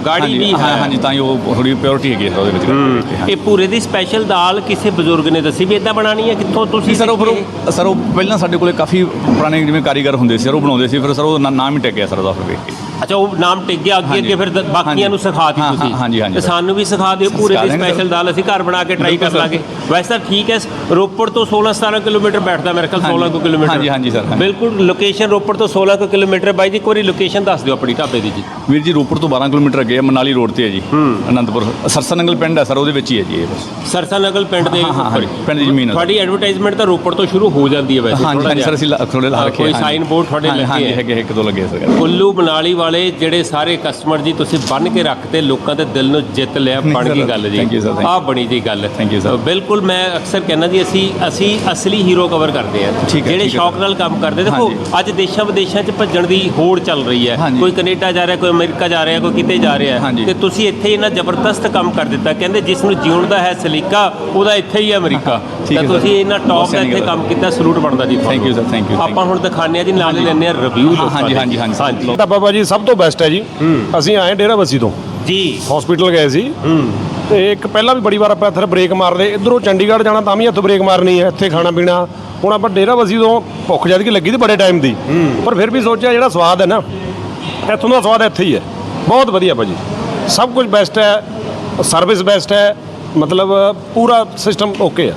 ਗਾੜੀ ਵੀ ਹਾਂ ਹਾਂਜੀ ਤਾਂ ਹੀ ਉਹ ਥੋੜੀ ਪਿਓਰਿਟੀ ਹੈਗੀ ਸਰ ਉਹਦੇ ਵਿੱਚ। ਇਹ ਪੂਰੇ ਦੀ ਸਪੈਸ਼ਲ ਦਾਲ ਕਿਸੇ ਬਜ਼ੁਰਗ ਨੇ ਦੱਸੀ ਵੀ ਇਦਾਂ ਬਣਾਣੀ ਹੈ ਕਿੱਥੋਂ ਤੁਸੀਂ ਸਰ ਉਹ ਸਰ ਉਹ ਪਹਿਲਾਂ ਸਾਡੇ ਕੋਲੇ ਕਾਫੀ ਪੁਰਾਣੇ ਜਿਵੇਂ ਕਾਰੀਗਰ ਹੁੰਦੇ ਸੀ ਸਰ ਉਹ ਬਣਾਉਂਦੇ ਸੀ ਫਿਰ ਸਰ ਉਹ ਨਾਮ ਹੀ ਟਿਕਿਆ ਸਰ ਉਹਦਾ ਫਿਰ ਵੇਖ ਕੇ ਅੱਛਾ ਉਹ ਨਾਮ ਟਿਕ ਗਿਆ ਅੱਗੇ। ਅੱਗੇ ਫਿਰ ਦ- ਬਾਕੀਆਂ। ਨੂੰ ਸਿਖਾ ਦਿੱਤੀ ਹਾਂ, ਹਾਂ, ਤੁਸੀਂ ਹਾਂਜੀ, ਹਾਂਜੀ ਤੇ। ਸਾਨੂੰ ਵੀ ਸਿਖਾ ਦਿਓ ਪੂਰੇ ਸਿਖਾ ਦੀ ਦਿਆਂਗੇ ਸਪੈਸ਼ਲ। ਦਾਲ ਅਸੀਂ ਘਰ ਬਣਾ ਕੇ ਟਰਾਈ ਕਰ ਬਿਲਕੁਲ ਸਰ। ਲਾਂਗੇ ਵੈਸੇ ਤਾਂ ਠੀਕ ਹੈ ਰੋਪੜ ਤੋਂ 16 17 ਕਿਲੋਮੀਟਰ ਬੈਠਦਾ ਮੇਰੇ ਖਿਆਲ 16 ਕੁ ਕਿਲੋਮੀਟਰ ਹਾਂਜੀ, ਹਾਂਜੀ ਸਰ, ਹਾਂਜੀ। ਬਿਲਕੁਲ ਲੋਕੇਸ਼ਨ ਰੋਪੜ ਤੋਂ 16 ਕੁ ਕਿਲੋਮੀਟਰ ਬਾਈ ਜੀ ਇੱਕ ਵਾਰੀ ਲੋਕੇਸ਼ਨ ਦੱਸ ਦਿਓ ਆਪਣੀ ਢਾਬੇ ਦੀ ਜੀ ਵੀਰ ਜੀ ਰੋਪੜ ਤੋਂ 12 ਕਿਲੋਮੀਟਰ ਅੱਗੇ ਹੈ ਮਨਾਲੀ ਰੋਡ ਤੇ ਹੈ ਜੀ ਅਨੰਦਪੁਰ ਸਰਸਾ ਨੰਗਲ ਪਿੰਡ ਹੈ ਸਰ ਉਹਦੇ ਵਿੱਚ ਹੀ ਹੈ ਜੀ ਇਹ ਬਸ ਸਰਸਾ ਨਗਲ ਪਿੰਡ ਦੇ ਹਾਂ, ਹਾਂ, ਉੱਪਰ ਹੀ। ਪਿੰਡ ਦੀ ਜ਼ਮੀਨ ਹੈ। ਤੁਹਾਡੀ ਐਡਵਰਟਾਈਜ਼ਮੈਂਟ ਤਾਂ ਰੋਪੜ ਤੋਂ ਸ਼ੁਰੂ ਹੋ ਜਾਂਦੀ ਹੈ ਵੈਸੇ ਹਾਂਜੀ ਥੋੜ੍ਹਾ ਹਾਂਜੀ ਜਿਹਾ। ਸਰ ਅਸੀਂ ਲਾ- ਥੋੜੇ ਲਾ ਹਾਂ, ਰੱਖੇ ਕੋਈ। ਸਾਈਨ ਬੋਰਡ ਤੁਹਾਡੇ ਲੱਗੇ ਹਾਂਜੀ। ਹੈਗੇ ਇੱਕ ਦੋ ਲੱਗੇ ਸਰ ਕੁੱਲੂ ਮਨਾਲੀ ਵਾਲੇ ਜਿਹੜੇ ਸਾਰੇ ਕਸਟਮਰ ਜੀ ਤੁਸੀਂ ਬੰਨ ਕੇ ਰੱਖਤੇ ਲੋਕਾਂ ਦੇ ਦਿਲ ਨੂੰ ਜਿੱਤ ਲਿਆ ਬਣ ਗਈ ਗੱਲ ਜੀ. ਆਹ ਬਣੀ ਜੀ ਗੱਲ. ਬਿਲਕੁਲ ਮੈਂ ਅਕਸਰ ਕਹਿੰਦਾ ਜੀ ਅਸੀਂ ਅਸੀਂ ਅਸਲੀ ਹੀਰੋ ਕਵਰ ਕਰਦੇ ਆ ਜਿਹੜੇ ਸ਼ੌਕ. ਨਾਲ ਕੰਮ ਕਰਦੇ ਦੇਖੋ। ਅੱਜ ਦੇਸ਼ਾਂ ਵਿਦੇਸ਼ਾਂ 'ਚ ਭੱਜਣ ਦੀ ਹੋੜ ਚੱਲ ਰਹੀ ਹੈ। ਕੋਈ ਕੈਨੇਡਾ ਜਾ ਰਿਹਾ ਕੋਈ ਅਮਰੀਕਾ ਜਾ ਰਿਹਾ ਕੋਈ ਕਿਤੇ ਜਾ ਰਿਹਾ। ਤੇ ਤੁਸੀਂ ਇੱਥੇ ਇਹਨਾਂ ਜ਼ਬਰਦਸਤ ਕੰਮ ਕਰ ਦਿੱਤਾ ਕਹਿੰਦੇ ਜਿਸ ਨੂੰ ਜਿਉਣ ਦਾ ਹੈ ਸਲੀਕਾ ਉਹਦਾ ਇੱਥੇ ਹੀ ਹੈ ਅਮਰੀਕਾ ਤਾਂ। ਤੁਸੀਂ ਇਹਨਾਂ ਟੌਪ ਦਾ ਇੱਥੇ। ਕੰਮ ਕੀਤਾ ਸਲੂਟ ਬਣਦਾ ਜੀ Thank you sir, thank you, thank ਆਪਾਂ ਹੁਣ ਦਿਖਾਉਂਦੇ ਆ ਜੀ ਨਾਲ ਲੈਂਦੇ ਆ ਰਿਵਿਊ ਹਾਂਜੀ, ਹਾਂਜੀ, ਹਾਂਜੀ, ਢਾਬਾ ਭਾਜੀ ਸਭ ਤੋਂ ਬੈਸਟ ਹੈ ਜੀ। ਅਸੀਂ ਆਏ ਡੇਰਾ ਬੱਸੀ ਤੋਂ। ਜੀ। ਹਸਪੀਟਲ ਗਏ ਸੀ। ਤੇ ਇੱਕ ਪਹਿਲਾਂ ਵੀ ਬੜੀ ਵਾਰ ਆਪਾਂ ਇੱਥੇ ਬ੍ਰੇਕ ਮਾਰਦੇ ਇਧਰੋਂ ਚੰਡੀਗੜ੍ਹ ਜਾਣਾ ਤਾਂ ਵੀ ਇੱਥੋਂ ਬ੍ਰੇਕ ਮਾਰਨੀ ਹੈ ਇੱਥੇ ਖਾਣਾ ਪੀਣਾ। ਹੁਣ ਆਪਾਂ ਡੇਰਾ ਬੱਸੀ ਤੋਂ ਭੁੱਖ ਜਦ ਕਿ ਲੱਗੀ ਤੇ ਬੜੇ ਟਾਈਮ ਦੀ। ਪਰ ਫਿਰ ਵੀ ਸੋਚਿਆ ਜਿਹੜਾ ਸਵਾਦ ਹੈ ਨਾ ਇੱਥੋਂ ਦਾ ਸਵਾਦ ਇੱਥੇ ਹੀ ਹੈ। ਬਹੁਤ ਵਧੀਆ ਭਾਜੀ। ਸਭ ਕੁਝ ਬੈਸਟ ਹੈ ਸਰਵਿਸ ਬੈਸਟ ਹੈ ਮਤਲਬ ਪੂਰਾ ਸਿਸਟਮ ਓਕੇ ਹੈ।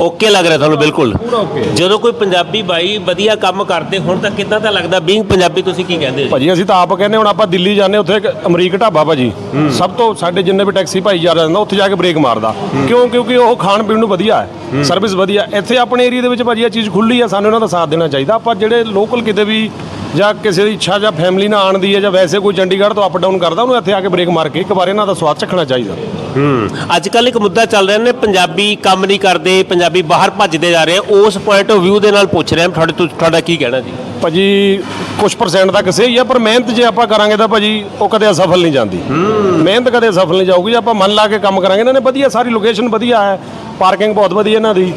ਓਕੇ ਲੱਗ ਰਿਹਾ ਤੁਹਾਨੂੰ ਬਿਲਕੁਲ। ਪੂਰਾ ਹੈ ਜਦੋਂ ਕੋਈ ਪੰਜਾਬੀ ਬਾਈ ਵਧੀਆ ਕੰਮ ਕਰਦੇ ਹੁਣ ਤਾਂ ਕਿਦਾਂ ਤਾਂ ਲੱਗਦਾ? ਬੀਇੰਗ ਪੰਜਾਬੀ ਤੁਸੀਂ ਕੀ ਕਹਿੰਦੇ ਹੋ? ਭਾਜੀ ਅਸੀਂ ਤਾਂ ਆਪ ਕਹਿੰਦੇ ਹੁਣ ਆਪਾਂ ਦਿੱਲੀ ਜਾਂਦੇ ਉੱਥੇ ਇੱਕ ਅਮਰੀਕ ਢਾਬਾ ਭਾਜੀ। ਸਭ ਤੋਂ ਸਾਡੇ ਜਿੰਨੇ ਵੀ ਟੈਕਸੀ ਭਾਈ ਜਾ ਜਾਂਦਾ ਉੱਥੇ ਜਾ ਕੇ ਬ੍ਰੇਕ ਮਾਰਦਾ। ਕਿਉਂ? ਕਿਉਂਕਿ ਉਹ ਖਾਣ ਪੀਣ ਨੂੰ ਵਧੀਆ ਹੈ ਸਰਵਿਸ ਵਧੀਆ। ਇੱਥੇ ਆਪਣੇ ਏਰੀਆ ਦੇ ਵਿੱਚ ਭਾਜੀ ਇਹ ਚੀਜ਼ ਖੁੱਲੀ ਹੈ ਸਾਨੂੰ ਇਹਨਾਂ ਦਾ ਸਾਥ ਦੇਣਾ ਚਾਹੀਦਾ। ਆਪਾਂ ਜਿਹੜੇ ਲੋਕਲ ਕਿਤੇ ਵੀ ਜਾਂ ਕਿਸੇ ਦੀ ਇੱਛਾ ਜਾਂ ਫੈਮਿਲੀ ਨਾਲ ਆਉਣ ਦੀ ਹੈ ਜਾਂ ਵੈਸੇ ਕੋਈ ਚੰਡੀਗੜ੍ਹ ਤੋਂ ਅਪ ਡਾਊਨ ਕਰਦਾ ਉਹਨੂੰ ਇੱਥੇ ਆ ਕੇ ਬ੍ਰੇਕ ਮਾਰ ਕੇ ਇੱਕ ਵਾਰ ਇਹਨਾਂ ਦਾ ਸਵਾਦ ਚੱਖਣਾ ਚਾਹੀਦਾ। ਹੂੰ। ਅੱਜ ਕੱਲ ਇੱਕ ਮੁੱਦਾ ਚੱਲ ਰਿਹਾ ਨੇ ਪੰਜਾਬੀ ਕੰਮ ਨਹੀਂ ਕਰਦੇ ਪੰਜਾਬੀ ਬਾਹਰ ਭੱਜਦੇ ਜਾ ਰਹੇ ਆ ਉਸ ਪੁਆਇੰਟ ਆਫ View ਦੇ ਨਾਲ ਪੁੱਛ ਰਿਹਾ ਤੁਹਾਡੇ ਤੋਂ ਤੁਹਾਡਾ ਕੀ ਕਹਿਣਾ ਜੀ? ਭਾਜੀ ਕੁਝ ਪਰਸੈਂਟ ਤੱਕ ਸਹੀ ਹੈ ਪਰ ਮਿਹਨਤ ਜੇ ਆਪਾਂ ਕਰਾਂਗੇ ਤਾਂ ਭਾਜੀ ਉਹ ਕਦੇ ਅਸਫਲ ਨਹੀਂ ਜਾਂਦੀ। ਮਿਹਨਤ ਕਦੇ ਅਸਫਲ ਨਹੀਂ ਜਾਊਗੀ ਜੇ ਆਪਾਂ ਮਨ ਲਾ ਕੇ ਕੰਮ ਕਰਾਂਗੇ ਇਹਨਾਂ ਨੇ ਵਧੀਆ ਸਾਰੀ ਲੋਕੇਸ਼ਨ ਵਧੀਆ ਹੈ ਪਾਰਕਿੰਗ ਬਹੁਤ ਵਧੀਆ ਇਹਨਾਂ ਦੀ।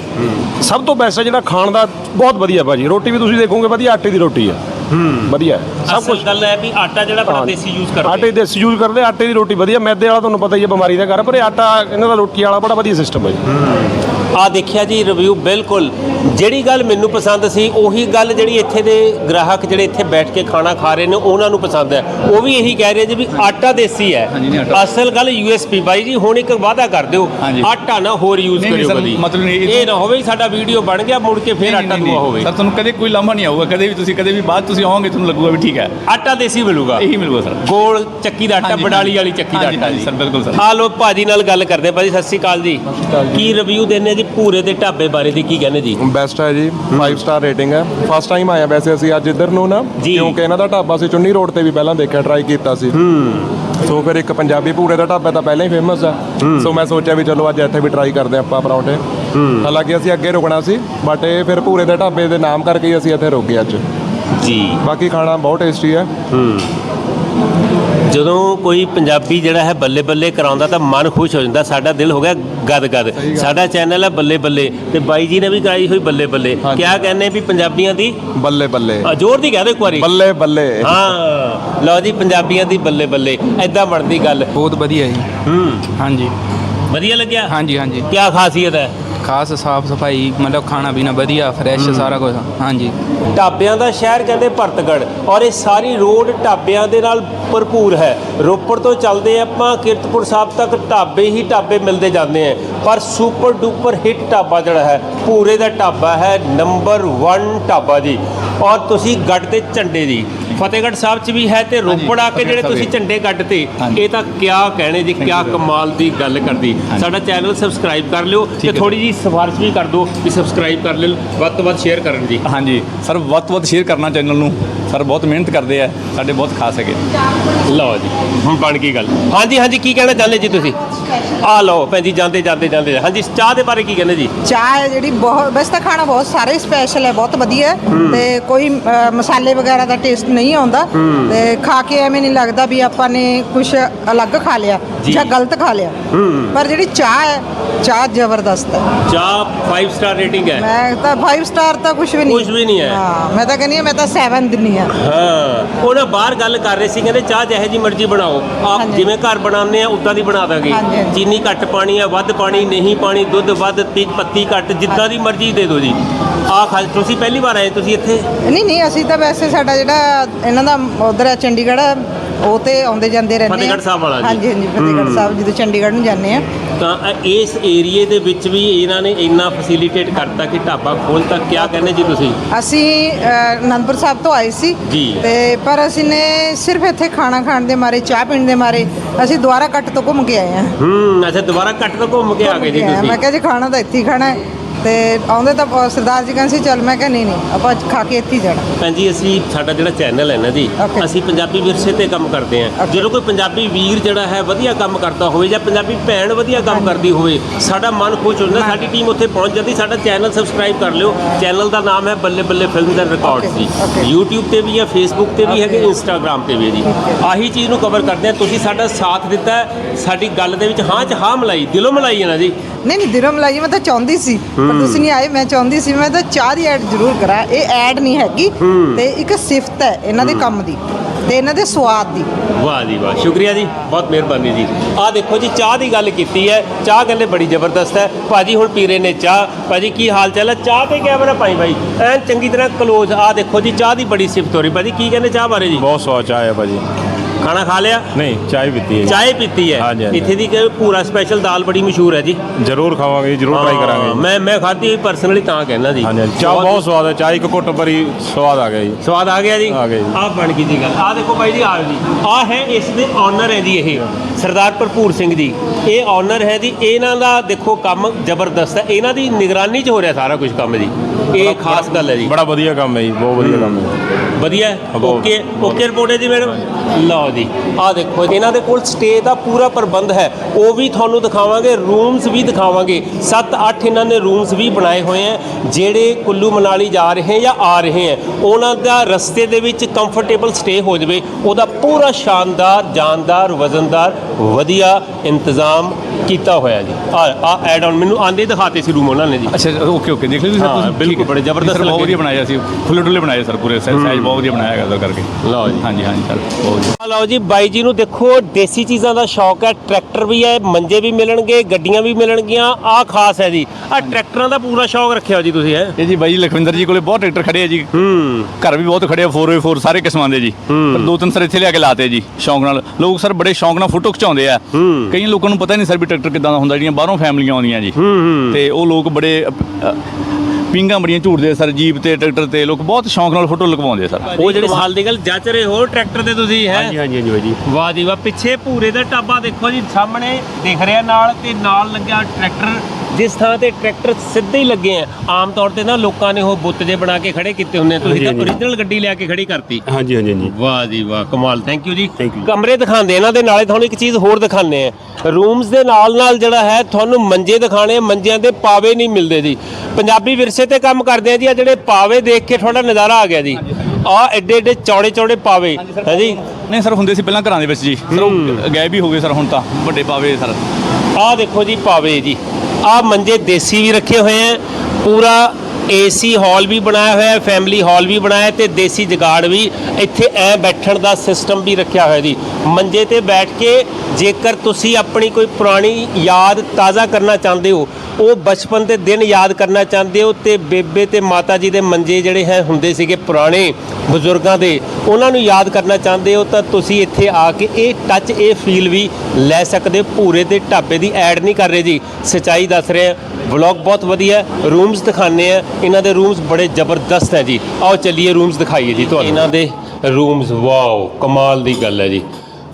ਸਭ ਤੋਂ ਬੈਸਟ ਹੈ ਜਿਹੜਾ ਖਾਣ ਦਾ ਬਹੁਤ ਵਧੀਆ ਭਾਜੀ ਰੋਟੀ ਵੀ ਤੁਸੀਂ ਦੇਖੋਗੇ ਵਧੀਆ ਆਟੇ ਦੀ ਰੋਟੀ ਹੈ। ਵਧੀਆ। ਹੈ। ਸਭ ਸਭ ਕੁਝ ਗੱਲ ਹੈ ਵੀ ਆਟਾ ਜਿਹੜਾ ਬੜਾ ਦੇਸੀ ਯੂਜ਼ ਕਰਦੇ ਆਟੇ ਦੇ ਯੂਜ਼ ਕਰਦੇ ਆਟੇ ਦੀ ਰੋਟੀ ਵਧੀਆ। ਮੈਦੇ ਵਾਲਾ ਤੁਹਾਨੂੰ ਪਤਾ ਹੀ ਹੈ ਬਿਮਾਰੀ ਦਾ ਘਰ ਪਰ ਇਹ ਆਟਾ ਇਹਨਾਂ ਦਾ ਰੋਟੀ ਵਾਲਾ ਬੜਾ ਵਧੀਆ ਸਿਸਟਮ ਹੈ ਜੀ। ਆ ਦੇਖਿਆ ਜੀ ਰਿਵਿਊ ਬਿਲਕੁਲ। ਜਿਹੜੀ ਗੱਲ ਮੈਨੂੰ ਪਸੰਦ ਸੀ ਉਹੀ ਗੱਲ ਜਿਹੜੀ ਇੱਥੇ ਦੇ ਗ੍ਰਾਹਕ ਜਿਹੜੇ ਇੱਥੇ ਬੈਠ ਕੇ ਖਾਣਾ ਖਾ ਰਹੇ ਨੇ ਉਹਨਾਂ ਨੂੰ ਪਸੰਦ ਹੈ। ਉਹ ਵੀ ਇਹੀ ਕਹਿ ਰਹੇ ਜੀ ਵੀ ਆਟਾ ਦੇਸੀ ਹੈ। ਅਸਲ ਗੱਲ ਯੂਐਸਪੀ ਬਾਈ ਜੀ ਹੁਣ ਇੱਕ ਵਾਅਦਾ ਕਰ ਦਿਓ। ਆਟਾ ਨਾ ਹੋਰ ਯੂਜ਼ ਕਰਿਓ ਕਦੀ। ਮਤਲਬ ਇਹ- ਨਾ ਹੋਵੇ ਸਾਡਾ ਵੀਡੀਓ ਬਣ ਗਿਆ ਮੁੜ ਕੇ ਫਿਰ ਆਟਾ ਦੂਆ ਹੋਵੇ। ਸਰ ਤੁਹਾਨੂੰ ਕਦੇ ਕੋਈ ਲਾਂਭਾ ਨਹੀਂ ਆਊਗਾ। ਕਦੇ ਵੀ ਤੁਸੀਂ ਕਦੇ ਵੀ ਬਾਅਦ ਤੁਸੀਂ ਆਓਗੇ ਤੁਹਾਨੂੰ ਲੱਗੂਗਾ ਵੀ ਠੀਕ ਹੈ। ਆਟਾ ਦੇਸੀ ਮਿਲੂਗਾ। ਇਹੀ ਮਿਲੂਗਾ ਸਰ। ਗੋਲ ਚੱਕੀ ਦਾ ਆਟਾ ਬਡਾਲੀ ਵਾਲੀ ਚੱਕੀ ਦਾ ਆਟਾ ਜੀ। ਸਰ, ਬਿਲਕੁਲ ਸਰ। ਆ ਲੋ ਭਾਜੀ ਨਾਲ ਗੱਲ ਕਰਦੇ ਭਾਜੀ ਸਤਿ ਸ਼੍ਰੀ ਅਕਾਲ ਜੀ। ਕੀ ਰਿਵਿਊ ਦਿੰਦੇ ਜੀ ਪੂਰੇ ਦੇ ਢਾਬੇ ਬਾਰੇ ਦੀ ਕੀ ਕਹਿੰਦੇ ਜੀ? ਬੈਸਟ ਹੈ ਜੀ 5 ਸਟਾਰ ਰੇਟਿੰਗ ਹੈ। ਫਸਟ ਟਾਈਮ ਆਇਆ ਵੈਸੇ ਅਸੀਂ ਅੱਜ ਇੱਧਰ ਨੂੰ ਨਾ ਜੀ। ਕਿਉਂਕਿ ਇਹਨਾਂ ਦਾ ਢਾਬਾ ਸੀ ਚੁੰਨੀ ਰੋਡ ਤੇ ਵੀ ਪਹਿਲਾਂ ਦੇਖਿਆ ਟਰਾਈ ਕੀਤਾ ਸੀ। ਸੋ ਫਿਰ ਇੱਕ ਪੰਜਾਬੀ ਪੂਰੇ ਦਾ ਢਾਬਾ ਤਾਂ ਪਹਿਲਾਂ ਹੀ ਫੇਮਸ ਆ। ਸੋ ਮੈਂ ਸੋਚਿਆ ਵੀ ਚਲੋ ਅੱਜ ਇੱਥੇ ਵੀ ਟਰਾਈ ਕਰਦੇ ਹਾਂ ਆਪਾਂ ਪਰੌਂਠੇ। ਹਾਲਾਂਕਿ ਅਸੀਂ ਅੱਗੇ ਰੁਕਣਾ ਸੀ ਬਟ ਇਹ ਫਿਰ ਪੂਰੇ ਦੇ ਢਾਬੇ ਦੇ ਨਾਮ ਕਰਕੇ ਹੀ ਅਸੀਂ ਇੱਥੇ ਰੁਕੇ ਅੱਜ। ਜੀ। ਬਾਕੀ ਖਾਣਾ ਬਹੁਤ ਟੇਸਟੀ ਹੈ। ਜਦੋਂ ਕੋਈ ਪੰਜਾਬੀ ਜਿਹੜਾ ਹੈ ਬੱਲੇ ਬੱਲੇ ਕਰਾਉਂਦਾ ਤਾਂ ਮਨ ਖੁਸ਼ ਹੋ ਜਾਂਦਾ ਸਾਡਾ ਦਿਲ ਹੋ ਗਿਆ ਗਦ ਗਦ। ਸਾਡਾ ਚੈਨਲ ਹੈ ਬੱਲੇ ਬੱਲੇ ਤੇ ਬਾਈ ਜੀ ਨੇ ਵੀ ਕਰਾਈ ਹੋਈ ਬੱਲੇ ਬੱਲੇ। ਕਿਆ ਕਹਿੰਦੇ ਵੀ ਪੰਜਾਬੀਆਂ ਦੀ? ਬੱਲੇ ਬੱਲੇ। ਆ, ਜ਼ੋਰ ਦੀ ਕਹਿ ਦਿਓ ਇੱਕ ਵਾਰੀ। ਬੱਲੇ ਬੱਲੇ। ਹਾਂ। ਲਓ ਜੀ ਪੰਜਾਬੀਆਂ ਦੀ ਬੱਲੇ ਬੱਲੇ। ਐਦਾਂ ਬਣਦੀ ਗੱਲ। ਬਹੁਤ ਵਧੀਆ ਜੀ। ਹੂੰ। ਹਾਂਜੀ। ਵਧੀਆ ਲੱਗਿਆ? ਹਾਂਜੀ ਹਾਂਜੀ। ਕਿਆ ਖਾਸੀਅਤ ਹੈ। ਖਾਸ ਸਾਫ਼ ਸਫ਼ਾਈ ਮਤਲਬ ਖਾਣਾ ਪੀਣਾ ਵਧੀਆ ਫਰੈਸ਼ ਸਾਰਾ ਕੁਝ ਹਾਂਜੀ। ਢਾਬਿਆਂ ਦਾ ਸ਼ਹਿਰ ਕਹਿੰਦੇ ਭਰਤਗੜ ਔਰ ਇਹ ਸਾਰੀ ਰੋਡ ਢਾਬਿਆਂ ਦੇ ਨਾਲ ਭਰਪੂਰ ਹੈ। ਰੋਪੜ ਤੋਂ ਚੱਲਦੇ ਆਪਾਂ ਕੀਰਤਪੁਰ ਸਾਹਿਬ ਤੱਕ ਢਾਬੇ ਹੀ ਢਾਬੇ ਮਿਲਦੇ ਜਾਂਦੇ ਹੈ। ਪਰ ਸੁਪਰ ਡੂਪਰ ਹਿੱਟ ਢਾਬਾ ਜਿਹੜਾ ਹੈ ਪੂਰੇ ਦਾ ਢਾਬਾ ਹੈ ਨੰਬਰ 1 ਢਾਬਾ ਜੀ। ਔਰ ਤੁਸੀਂ ਗੱਡ ਤੇ ਝੰਡੇ ਜੀ ਫਤਿਹਗੜ੍ਹ ਸਾਹਿਬ 'ਚ ਵੀ ਹੈ ਤੇ ਰੋਪੜ ਆ ਕੇ ਜਿਹੜੇ ਤੁਸੀਂ ਝੰਡੇ ਗੱਡ ਤੇ ਹਾਂਜੀ। ਇਹ ਤਾਂ ਕਿਆ ਕਹਿਣੇ ਜੀ ਕਿਆ ਕਮਾਲ ਦੀ ਗੱਲ ਕਰਦੀ ਸਾਡਾ ਚੈਨਲ ਸਬਸਕ੍ਰਾਈਬ ਕਰ ਲਿਓ ਤੇ। ਥੋੜੀ ਜੀ। ਸਿਫਾਰਿਸ਼ ਵੀ ਕਰ ਦਿਓ ਵੀ ਸਬਸਕ੍ਰਾਈਬ ਕਰ ਲਿਓ ਵੱਧ ਤੋਂ ਵੱਧ ਸ਼ੇਅਰ ਕਰਨ ਜੀ। ਹਾਂਜੀ ਸਰ ਵੱਧ ਤੋਂ ਵੱਧ ਸ਼ੇਅਰ ਕਰਨਾ ਚੈਨਲ ਨੂੰ। ਸਰ ਬਹੁਤ ਮਿਹਨਤ ਕਰਦੇ ਆ ਸਾਡੇ ਬਹੁਤ ਖਾਸ ਹੈਗੇ। ਲਓ ਜੀ ਹੁਣ ਬਣ ਗਈ ਗੱਲ। ਹਾਂਜੀ ਹਾਂਜੀ ਕੀ ਕਹਿਣਾ ਚਾਹੁੰਦੇ ਜੀ ਤੁਸੀਂ? ਆ ਲਓ ਭੈਣ ਜੀ ਜਾਂਦੇ ਜਾਂਦੇ ਜਾਂਦੇ। ਹਾਂਜੀ ਚਾਹ ਦੇ ਬਾਰੇ ਕੀ ਕਹਿੰਦੇ ਜੀ? ਚਾਹ ਹੈ ਜਿਹੜੀ ਬਹੁਤ ਵੈਸੇ ਤਾਂ ਖਾਣਾ ਬਹੁਤ ਸਾਰੇ ਸਪੈਸ਼ਲ ਹੈ ਬਹੁਤ ਵਧੀਆ ਤੇ ਕੋਈ ਮਸਾਲੇ ਵਗੈਰਾ ਦਾ ਟੇਸਟ ਨਹੀਂ ਆਉਂਦਾ। ਤੇ ਖਾ ਕੇ ਐਵੇਂ ਨਹੀਂ ਲੱਗਦਾ ਵੀ ਆਪਾਂ ਨੇ ਕੁਝ ਅਲੱਗ ਖਾ ਲਿਆ ਜੀ। ਗਲਤ ਖਾ ਲਿਆ। ਪਰ ਜਿਹੜੀ ਚਾਹ ਹੈ ਚਾਹ ਜ਼ਬਰਦਸਤ ਹੈ। ਚਾਹ 5 ਸਟਾਰ ਰੇਟਿੰਗ ਹੈ। ਮੈਂ ਤਾਂ 5 ਸਟਾਰ ਤਾਂ ਕੁਝ ਵੀ ਨਹੀਂ। ਕੁਛ ਵੀ ਨਹੀਂ ਹੈ। ਹਾਂ ਮੈਂ ਤਾਂ ਕਹਿੰਦੀ ਹਾਂ ਮੈਂ ਤਾਂ 7 ਦਿੰਨੀ ਆ ਹਾਂ। ਉਹ ਨਾ ਬਾਹਰ ਗੱਲ ਕਰ ਰਹੇ ਸੀ ਕਹਿੰਦੇ ਚਾਹ ਜਿਹੇ ਜੀ ਮਰਜ਼ੀ ਬਣਾਓ। ਆਪ। ਜਿਵੇਂ ਘਰ ਬਣਾਉਂਦੇ ਆ ਉਦਾਂ ਦੀ ਬਣਾ ਦਾਂਗੇ। ਚੀਨੀ ਘੱਟ ਪਾਣੀ ਆ ਵੱਧ ਪਾਣੀ ਨਹੀਂ ਪਾਣੀ ਦੁੱਧ ਵੱਧ ਪੱਤੀ ਘੱਟ ਜਿੱਦਾਂ ਦੀ ਮਰਜ਼ੀ ਦੇ ਦਿਓ ਜੀ। ਆ ਖਾ ਤੁਸੀਂ ਪਹਿਲੀ ਵਾਰ ਆਏ ਤੁਸੀਂ ਇੱਥੇ? ਨਹੀਂ ਨਹੀਂ ਅਸੀਂ ਤਾਂ ਵੈਸੇ ਸਾਡਾ ਜਿਹੜਾ ਇਹਨਾਂ ਦਾ ਉਧਰ ਹੈ ਚੰਡੀਗੜ੍ਹ ਉਹ ਤੇ ਆਉਂਦੇ ਜਾਂਦੇ ਰਹਿੰਦੇ ਆ। ਫਤਿਹਗੜ੍ਹ ਸਾਹਿਬ ਵਾਲਾ ਜੀ। ਹਾਂਜੀ ਹਾਂਜੀ ਫਤਿਹਗੜ੍ਹ ਸਾਹਿਬ ਜਦੋਂ ਚੰਡੀਗੜ੍ਹ ਨੂੰ ਜਾਂਦੇ ਆ। ਤਾਂ ਇਸ ਏਰੀਏ ਦੇ ਵਿੱਚ ਵੀ ਇਹਨਾਂ ਨੇ ਇੰਨਾ ਫੈਸਿਲਿਟੇਟ ਕਰਤਾ ਕਿ ਢਾਬਾ ਖੋਲ੍ਹਤਾ ਕਿਆ ਕਹਿੰਦੇ ਜੀ ਤੁਸੀਂ? ਅਸੀਂ ਅਨੰਦਪੁਰ ਸਾਹਿਬ ਤੋਂ ਆਏ ਸੀ। ਤੇ ਪਰ ਅਸੀਂ ਨੇ ਸਿਰਫ ਇੱਥੇ ਖਾਣਾ ਖਾਣ ਦੇ ਮਾਰੇ ਚਾਹ ਪੀਣ ਦੇ ਮਾਰੇ ਅਸੀਂ ਦੁਬਾਰਾ ਕੱਟ ਤੋਂ ਘੁੰਮ ਕੇ ਆਏ ਹਾਂ ਹੂੰ ਅੱਛਾ ਦੁਬਾਰਾ ਕੱਟ ਤੋਂ ਘੁੰਮ ਕੇ ਆ ਗਏ ਜੀ। ਤੁਸੀਂ। ਮੈਂ ਕਿਹਾ ਜੀ ਖਾਣਾ ਤਾਂ ਇੱਥੇ ਖਾਣਾ ਹੈ। ਤੇ ਆਉਂਦੇ ਤਾਂ ਸਰਦਾਰ ਜੀ ਕਹਿੰਦੇ ਸੀ ਚੱਲ ਮੈਂ ਕਿਹਾ ਨਹੀਂ ਨਹੀਂ ਆਪਾਂ ਖਾ ਕੇ ਇੱਥੇ ਹੀ ਜਾਣਾ। ਭੈਣ ਜੀ ਅਸੀਂ ਸਾਡਾ ਜਿਹੜਾ ਚੈਨਲ ਹੈ ਨਾ ਜੀ Okay. ਅਸੀਂ ਪੰਜਾਬੀ ਵਿਰਸੇ ਤੇ ਕੰਮ ਕਰਦੇ ਹਾਂ। Okay. ਜਦੋਂ ਕੋਈ ਪੰਜਾਬੀ ਵੀਰ ਜਿਹੜਾ ਹੈ ਵਧੀਆ ਕੰਮ ਕਰਦਾ ਹੋਵੇ ਜਾਂ ਪੰਜਾਬੀ ਭੈਣ ਵਧੀਆ ਕੰਮ ਕਰਦੀ ਹੋਵੇ ਸਾਡਾ ਮਨ ਖੁਸ਼ ਹੁੰਦਾ ਸਾਡੀ ਟੀਮ ਉੱਥੇ ਪਹੁੰਚ ਜਾਂਦੀ ਸਾਡਾ ਚੈਨਲ ਸਬਸਕ੍ਰਾਈਬ ਕਰ ਲਿਓ। ਚੈਨਲ ਦਾ ਨਾਮ ਹੈ Balle Balle films and records Okay, ਜੀ। okay. YouTube ਤੇ ਵੀ ਹੈ Facebook ਤੇ ਵੀ ਹੈਗੇ Okay. Instagram ਤੇ ਵੀ ਹੈ ਜੀ। ਆਹੀ ਚੀਜ਼ ਨੂੰ ਕਵਰ ਕਰਦੇ ਹਾਂ ਤੁਸੀਂ ਸਾਡਾ ਸਾਥ ਦਿੱਤਾ ਹੈ, ਸਾਡੀ ਗੱਲ ਦੇ ਵਿੱਚ ਹਾਂ ਚ ਹਾਂ ਮਲਾਈ ਦਿਲੋਂ ਮਲਾਈ ਹੈ ਨਾ ਜੀ? ਨਹੀਂ ਨਹੀਂ ਦਿਲੋਂ ਮਲਾਈ ਮੈਂ ਤਾਂ ਚਾਹੁੰਦੀ ਸੀ। ਪਰ ਤੁਸੀਂ ਨਹੀਂ ਆਏ ਮੈਂ ਚਾਹੁੰਦੀ ਸੀ ਮੈਂ ਤਾਂ ਚਾਹ ਦੀ ਐਡ ਜ਼ਰੂਰ ਕਰਾਂ। ਇਹ ਐਡ ਨਹੀਂ ਹੈਗੀ ਤੇ ਇੱਕ ਸਿਫਤ ਹੈ ਇਹਨਾਂ ਦੇ ਕੰਮ ਦੀ ਤੇ ਇਹਨਾਂ ਦੇ ਸਵਾਦ ਦੀ। ਵਾਹ ਜੀ ਵਾਹ ਸ਼ੁਕਰੀਆ ਜੀ ਬਹੁਤ ਮਿਹਰਬਾਨੀ ਜੀ। ਆਹ ਦੇਖੋ ਜੀ ਚਾਹ ਦੀ ਗੱਲ ਕੀਤੀ ਹੈ ਚਾਹ ਕਹਿੰਦੇ ਬੜੀ ਜ਼ਬਰਦਸਤ ਹੈ। ਭਾਜੀ ਹੁਣ ਪੀ ਰਹੇ ਨੇ ਚਾਹ। ਭਾਜੀ ਕੀ ਹਾਲ ਚਾਲ ਹੈ? ਚਾਹ ਤੇ ਕੈਮਰਾ ਪਾਈ ਭਾਈ ਐਨ ਚੰਗੀ ਤਰ੍ਹਾਂ ਕਲੋਜ਼ ਆਹ ਦੇਖੋ ਜੀ ਚਾਹ ਦੀ ਬੜੀ ਸਿਫਤ ਹੋ ਰਹੀ। ਭਾਜੀ ਕੀ ਕਹਿੰਦੇ ਚਾਹ ਬਾਰੇ ਜੀ? ਬਹੁਤ ਸਵਾਦ ਚਾਹ ਹੈ ਭਾਜੀ। ਖਾਣਾ ਖਾ ਲਿਆ? ਨਹੀਂ ਚਾਹ ਪੀਤੀ ਹੈ ਚਾਹ ਪੀਤੀ ਹੈ। ਹਾਂਜੀ। ਇੱਥੇ ਦੀ ਕਿ ਪੂਰਾ ਸਪੈਸ਼ਲ ਦਾਲ ਬੜੀ ਮਸ਼ਹੂਰ ਹੈ ਜੀ। ਜਰੂਰ ਖਾਵਾਂਗੇ ਜੀ ਜਰੂਰ ਟਰਾਈ ਹਾਂ, ਕਰਾਂਗੇ ਜੀ। ਮੈਂ ਮੈਂ ਖਾਧੀ ਪਰਸਨਲੀ ਤਾਂ ਕਹਿਣਾ ਜੀ। ਹਾਂਜੀ ਹਾਂਜੀ। ਚਾਹ ਬਹੁਤ ਸਵਾਦ ਹੈ ਚਾਹ ਇੱਕ ਘੁੱਟ ਭਰੀ ਸਵਾਦ ਆ ਗਿਆ ਜੀ। ਸਵਾਦ ਆ ਗਿਆ ਜੀ? ਆ ਗਿਆ ਜੀ। ਆਹ ਬਣ ਗਈ ਜੀ ਗੱਲ। ਆਹ ਦੇਖੋ ਭਾਈ ਜੀ ਆਹ ਜੀ। ਆਹ ਹੈ ਇਸ ਦੇ ਓਨਰ ਹੈ ਜੀ ਇਹ। ਸਰਦਾਰ ਭਰਪੂਰ ਸਿੰਘ ਜੀ। ਇਹ ਓਨਰ ਹੈ ਜੀ। ਇਹਨਾਂ ਦਾ ਦੇਖੋ ਕੰਮ ਜ਼ਬਰਦਸਤ ਹੈ। ਇਹਨਾਂ ਦੀ ਨਿਗਰਾਨੀ 'ਚ ਹੋ ਰਿਹਾ ਸਾਰਾ ਕੁਝ ਕੰਮ ਜੀ। ਇਹ ਖਾਸ ਗੱਲ ਹੈ ਜੀ। ਬੜਾ ਵਧੀਆ ਕੰਮ ਹੈ ਜੀ ਬਹੁਤ ਵਧੀਆ ਕੰਮ ਹੈ। ਵਧੀਆ। ਓਕੇ ਓਕੇ ਰਿਪੋਰਟ ਹੈ ਜੀ ਮੈਡਮ ਲਓ ਜੀ ਆਹ ਦੇਖੋ ਇਹਨਾਂ ਦੇ ਕੋਲ ਸਟੇ ਦਾ ਪੂਰਾ ਪ੍ਰਬੰਧ ਹੈ। ਉਹ ਵੀ ਤੁਹਾਨੂੰ ਦਿਖਾਵਾਂਗੇ ਰੂਮਸ ਵੀ ਦਿਖਾਵਾਂਗੇ। 7-8 ਇਹਨਾਂ ਨੇ ਰੂਮਸ ਵੀ ਬਣਾਏ ਹੋਏ ਹੈ ਜਿਹੜੇ ਕੁੱਲੂ ਮਨਾਲੀ ਜਾ ਰਹੇ ਜਾਂ ਆ ਰਹੇ ਹੈ। ਉਹਨਾਂ ਦਾ ਰਸਤੇ ਦੇ ਵਿੱਚ ਕੰਫਰਟੇਬਲ ਸਟੇ ਹੋ ਜਾਵੇ ਉਹਦਾ ਪੂਰਾ ਸ਼ਾਨਦਾਰ ਜਾਨਦਾਰ ਵਜ਼ਨਦਾਰ ਵਧੀਆ ਇੰਤਜ਼ਾਮ ਕੀਤਾ ਹੋਇਆ ਜੀ। ਆ ਆ ਐਡ ਆਨ ਮੈਨੂੰ ਆਂਦੇ ਦਿਖਾਤੇ ਸੀ ਰੂਮ ਉਹਨਾਂ ਨੇ ਜੀ। ਅੱਛਾ ਓਕੇ ਓਕੇ ਦੇਖ ਲਿਓ ਜੀ ਸਰ ਹਾਂ, ਤੁਸੀਂ ਬਿਲਕੁਲ। ਬੜੇ ਜ਼ਬਰਦਸਤ ਬਹੁਤ ਵਧੀਆ ਬਣਾਇਆ ਸੀ। ਖੁੱਲੇ ਡੁੱਲੇ ਬਣਾਏ ਸਰ ਪੂਰੇ ਸਾਈਜ਼ ਬਹੁਤ ਵਧੀਆ ਬਣਾਇਆ ਸਰ ਕਰਕੇ। ਲਓ ਜੀ। ਹਾਂਜੀ ਹਾਂਜੀ ਸਰ ਬਹੁਤ ਲਓ ਜੀ ਬਾਈ ਜੀ ਨੂੰ ਦੇਖੋ ਦੇਸੀ ਚੀਜ਼ਾਂ ਦਾ ਸ਼ੌਕ ਹੈ ਟਰੈਕਟਰ ਵੀ ਹੈ ਮੰਜੇ ਵੀ ਮਿਲਣਗੇ ਗੱਡੀਆਂ ਵੀ ਮਿਲਣਗੀਆਂ ਆ ਖਾਸ ਹੈ ਜੀ। ਆ ਟਰੈਕਟਰਾਂ ਦਾ ਪੂਰਾ ਸ਼ੌਕ ਰੱਖਿਆ ਜੀ ਤੁਸੀਂ ਹੈ। ਇਹ ਜੀ ਬਾਈ ਲਖਵਿੰਦਰ ਜੀ ਕੋਲੇ ਬਹੁਤ ਟਰੈਕਟਰ ਖੜੇ ਆ ਜੀ। ਹੂੰ। ਘਰ ਵੀ ਬਹੁਤ ਖੜੇ ਆ 4x4 ਸਾਰੇ ਕਿਸਮਾਂ ਦੇ ਜੀ। ਪਰ ਦੋ ਤਿੰਨ ਸਰ ਇੱਥੇ ਲਿਆ ਕੇ ਲਾਤੇ ਜੀ ਸ਼ੌਂਕ ਨਾਲ। ਲੋਕ ਸਰ ਬੜੇ ਸ਼ੌਂਕ ਨਾਲ ਫੋਟੋ ਖਿਚਾਉਂਦੇ ਆ। ਕਈ ਲੋਕਾਂ ਨੂੰ ਪਤਾ ਨਹੀਂ ਸਰ ਵੀ ਟਰੈਕਟਰ ਕਿਦਾਂ ਦਾ ਹੁੰਦਾ ਜਿਹੜੀਆਂ ਬਾਹਰੋਂ ਫੈਮਲੀਆਂ ਆਉਂਦੀਆਂ ਜੀ। ਤੇ ਉਹ ਲੋਕ ਬੜੇ ਪਿੰਗਾਂ ਬੜੀਆਂ ਝੂਟਦੇ ਸਰ ਜੀਪ ਤੇ ਟਰੈਕਟਰ ਤੇ ਲੋਕ ਬਹੁਤ ਸ਼ੌਂਕ ਨਾਲ ਫੋਟੋ ਲਗਵਾਉਂਦੇ ਸਰ। ਉਹ ਜਿਹੜੇ ਸਾਲ ਦੀ ਗੱਲ ਜੱਜ ਰਹੇ ਹੋ ਟਰੈਕਟਰ ਤੇ ਤੁਸੀਂ ਹੈ? ਹਾਂਜੀ ਹਾਂਜੀ ਹਾਂਜੀ ਬਾਈ ਜੀ। ਵਾਹ ਜੀ ਵਾਹ ਪਿੱਛੇ ਭੂਰੇ ਦਾ ਟਾਬਾ ਦੇਖੋ ਜੀ ਸਾਹਮਣੇ ਦਿਖ ਰਿਹਾ ਨਾਲ ਤੇ ਨਾਲ ਲੱਗਿਆ ਟਰੈਕਟਰ ਜਿਸ ਥਾਂ ਤੇ ਟਰੈਕਟਰ ਸਿੱਧੇ ਹੀ ਲੱਗੇ ਆ ਆਮ ਤੌਰ ਤੇ ਨਾ ਲੋਕਾਂ ਨੇ ਉਹ ਬੁੱਤ ਜੇ ਬਣਾ ਕੇ ਖੜੇ ਕੀਤੇ ਹੁੰਦੇ ਆ। ਤੁਸੀਂ ਤਾਂ ਹਾਂਜੀ, ਹਾਂਜੀ। ਓਰੀਜਨਲ ਗੱਡੀ ਲਿਆ ਕੇ ਖੜੀ ਕਰਤੀ। ਹਾਂਜੀ ਹਾਂਜੀ ਹਾਂਜੀ। ਵਾਹ ਜੀ ਵਾਹ ਕਮਾਲ ਥੈਂਕ ਯੂ ਜੀ। Thank you. ਕਮਰੇ ਦਿਖਾਉਂਦੇ ਇਹਨਾਂ ਦੇ ਨਾਲੇ ਤੁਹਾਨੂੰ ਇੱਕ ਚੀਜ਼ ਹੋਰ ਦਿਖਾਉਂਦੇ ਆ। ਰੂਮਸ ਦੇ ਨਾਲ ਨਾਲ ਜਿਹੜਾ ਹੈ ਤੁਹਾਨੂੰ ਮੰਜੇ ਦਿਖਾਣੇ ਆ, ਮੰਜਿਆਂ ਦੇ ਪਾਵੇ ਨਹੀਂ ਮਿਲਦੇ ਜੀ। ਪੰਜਾਬੀ ਵਿਰਸੇ ਤੇ ਕੰਮ ਕਰਦੇ ਆ ਜੀ ਆ ਜਿਹੜੇ ਪਾਵੇ ਦੇਖ ਕੇ ਤੁਹਾਡਾ ਨਜ਼ਾਰਾ ਆ ਗਿਆ ਜੀ। ਆ ਐਡੇ ਐਡੇ ਚੌੜੇ ਚੌੜੇ ਪਾਵੇ ਹੈ ਜੀ? ਨਹੀਂ ਸਰ ਹੁੰਦੇ ਸੀ ਪਹਿਲਾਂ ਘਰਾਂ ਦੇ ਵਿੱਚ ਜੀ। ਸਰ ਉਹ ਗਾਇਬ ਹੀ ਹੋ ਗਏ ਸਰ ਹੁਣ ਤਾਂ ਵੱਡੇ ਪਾਵੇ ਸਰ। ਆਹ ਦੇਖੋ ਜੀ ਪਾਵੇ ਜੀ। ਆਹ ਮੰਜੇ ਦੇਸੀ ਵੀ ਰੱਖੇ ਹੋਏ ਆ ਪੂਰਾ ਏਸੀ ਹਾਲ ਵੀ ਬਣਾਇਆ ਹੋਇਆ ਹੈ ਫੈਮਿਲੀ ਹਾਲ ਵੀ ਬਣਾਇਆ ਹੈ ਤੇ ਦੇਸੀ ਜਗਾੜ ਵੀ ਇੱਥੇ ਐ ਬੈਠਣ ਦਾ ਸਿਸਟਮ ਵੀ ਰੱਖਿਆ ਹੋਇਆ ਜੀ। ਮੰਜੇ ਤੇ ਬੈਠ ਕੇ ਜੇਕਰ ਤੁਸੀਂ ਆਪਣੀ ਕੋਈ ਪੁਰਾਣੀ ਯਾਦ ਤਾਜ਼ਾ ਕਰਨਾ ਚਾਹੁੰਦੇ ਹੋ, ਉਹ ਬਚਪਨ ਦੇ ਦਿਨ ਯਾਦ ਕਰਨਾ ਚਾਹੁੰਦੇ ਹੋ ਤੇ ਬੇਬੇ ਤੇ ਮਾਤਾ ਜੀ ਦੇ ਮੰਜੇ ਜਿਹੜੇ ਹੈ ਹੁੰਦੇ ਸੀਗੇ ਪੁਰਾਣੇ ਬਜ਼ੁਰਗਾਂ ਦੇ, ਉਹਨਾਂ ਨੂੰ ਯਾਦ ਕਰਨਾ ਚਾਹੁੰਦੇ ਹੋ ਤਾਂ ਤੁਸੀਂ ਇੱਥੇ ਆ ਕੇ ਇਹ ਟੱਚ ਇਹ ਫੀਲ ਵੀ ਲੈ ਸਕਦੇ ਹੋ। ਪੂਰੇ ਦੇ ਢਾਬੇ ਦੀ ਐਡ ਨਹੀਂ ਕਰ ਰਹੇ ਜੀ। ਸਚਾਈ ਦੱਸ ਰਹੇ ਆ ਵਲੌਗ ਬਹੁਤ ਵਧੀਆ ਰੂਮਸ ਦਿਖਾਣੇ ਆ ਇਹਨਾਂ ਦੇ ਰੂਮਸ ਬੜੇ ਜ਼ਬਰਦਸਤ ਹੈ ਜੀ। ਆਓ ਚੱਲੀਏ ਰੂਮਸ ਦਿਖਾਈਏ ਜੀ ਤੁਹਾਨੂੰ। ਇਹਨਾਂ ਦੇ ਰੂਮਸ ਵਾਓ ਕਮਾਲ ਦੀ ਗੱਲ ਹੈ ਜੀ।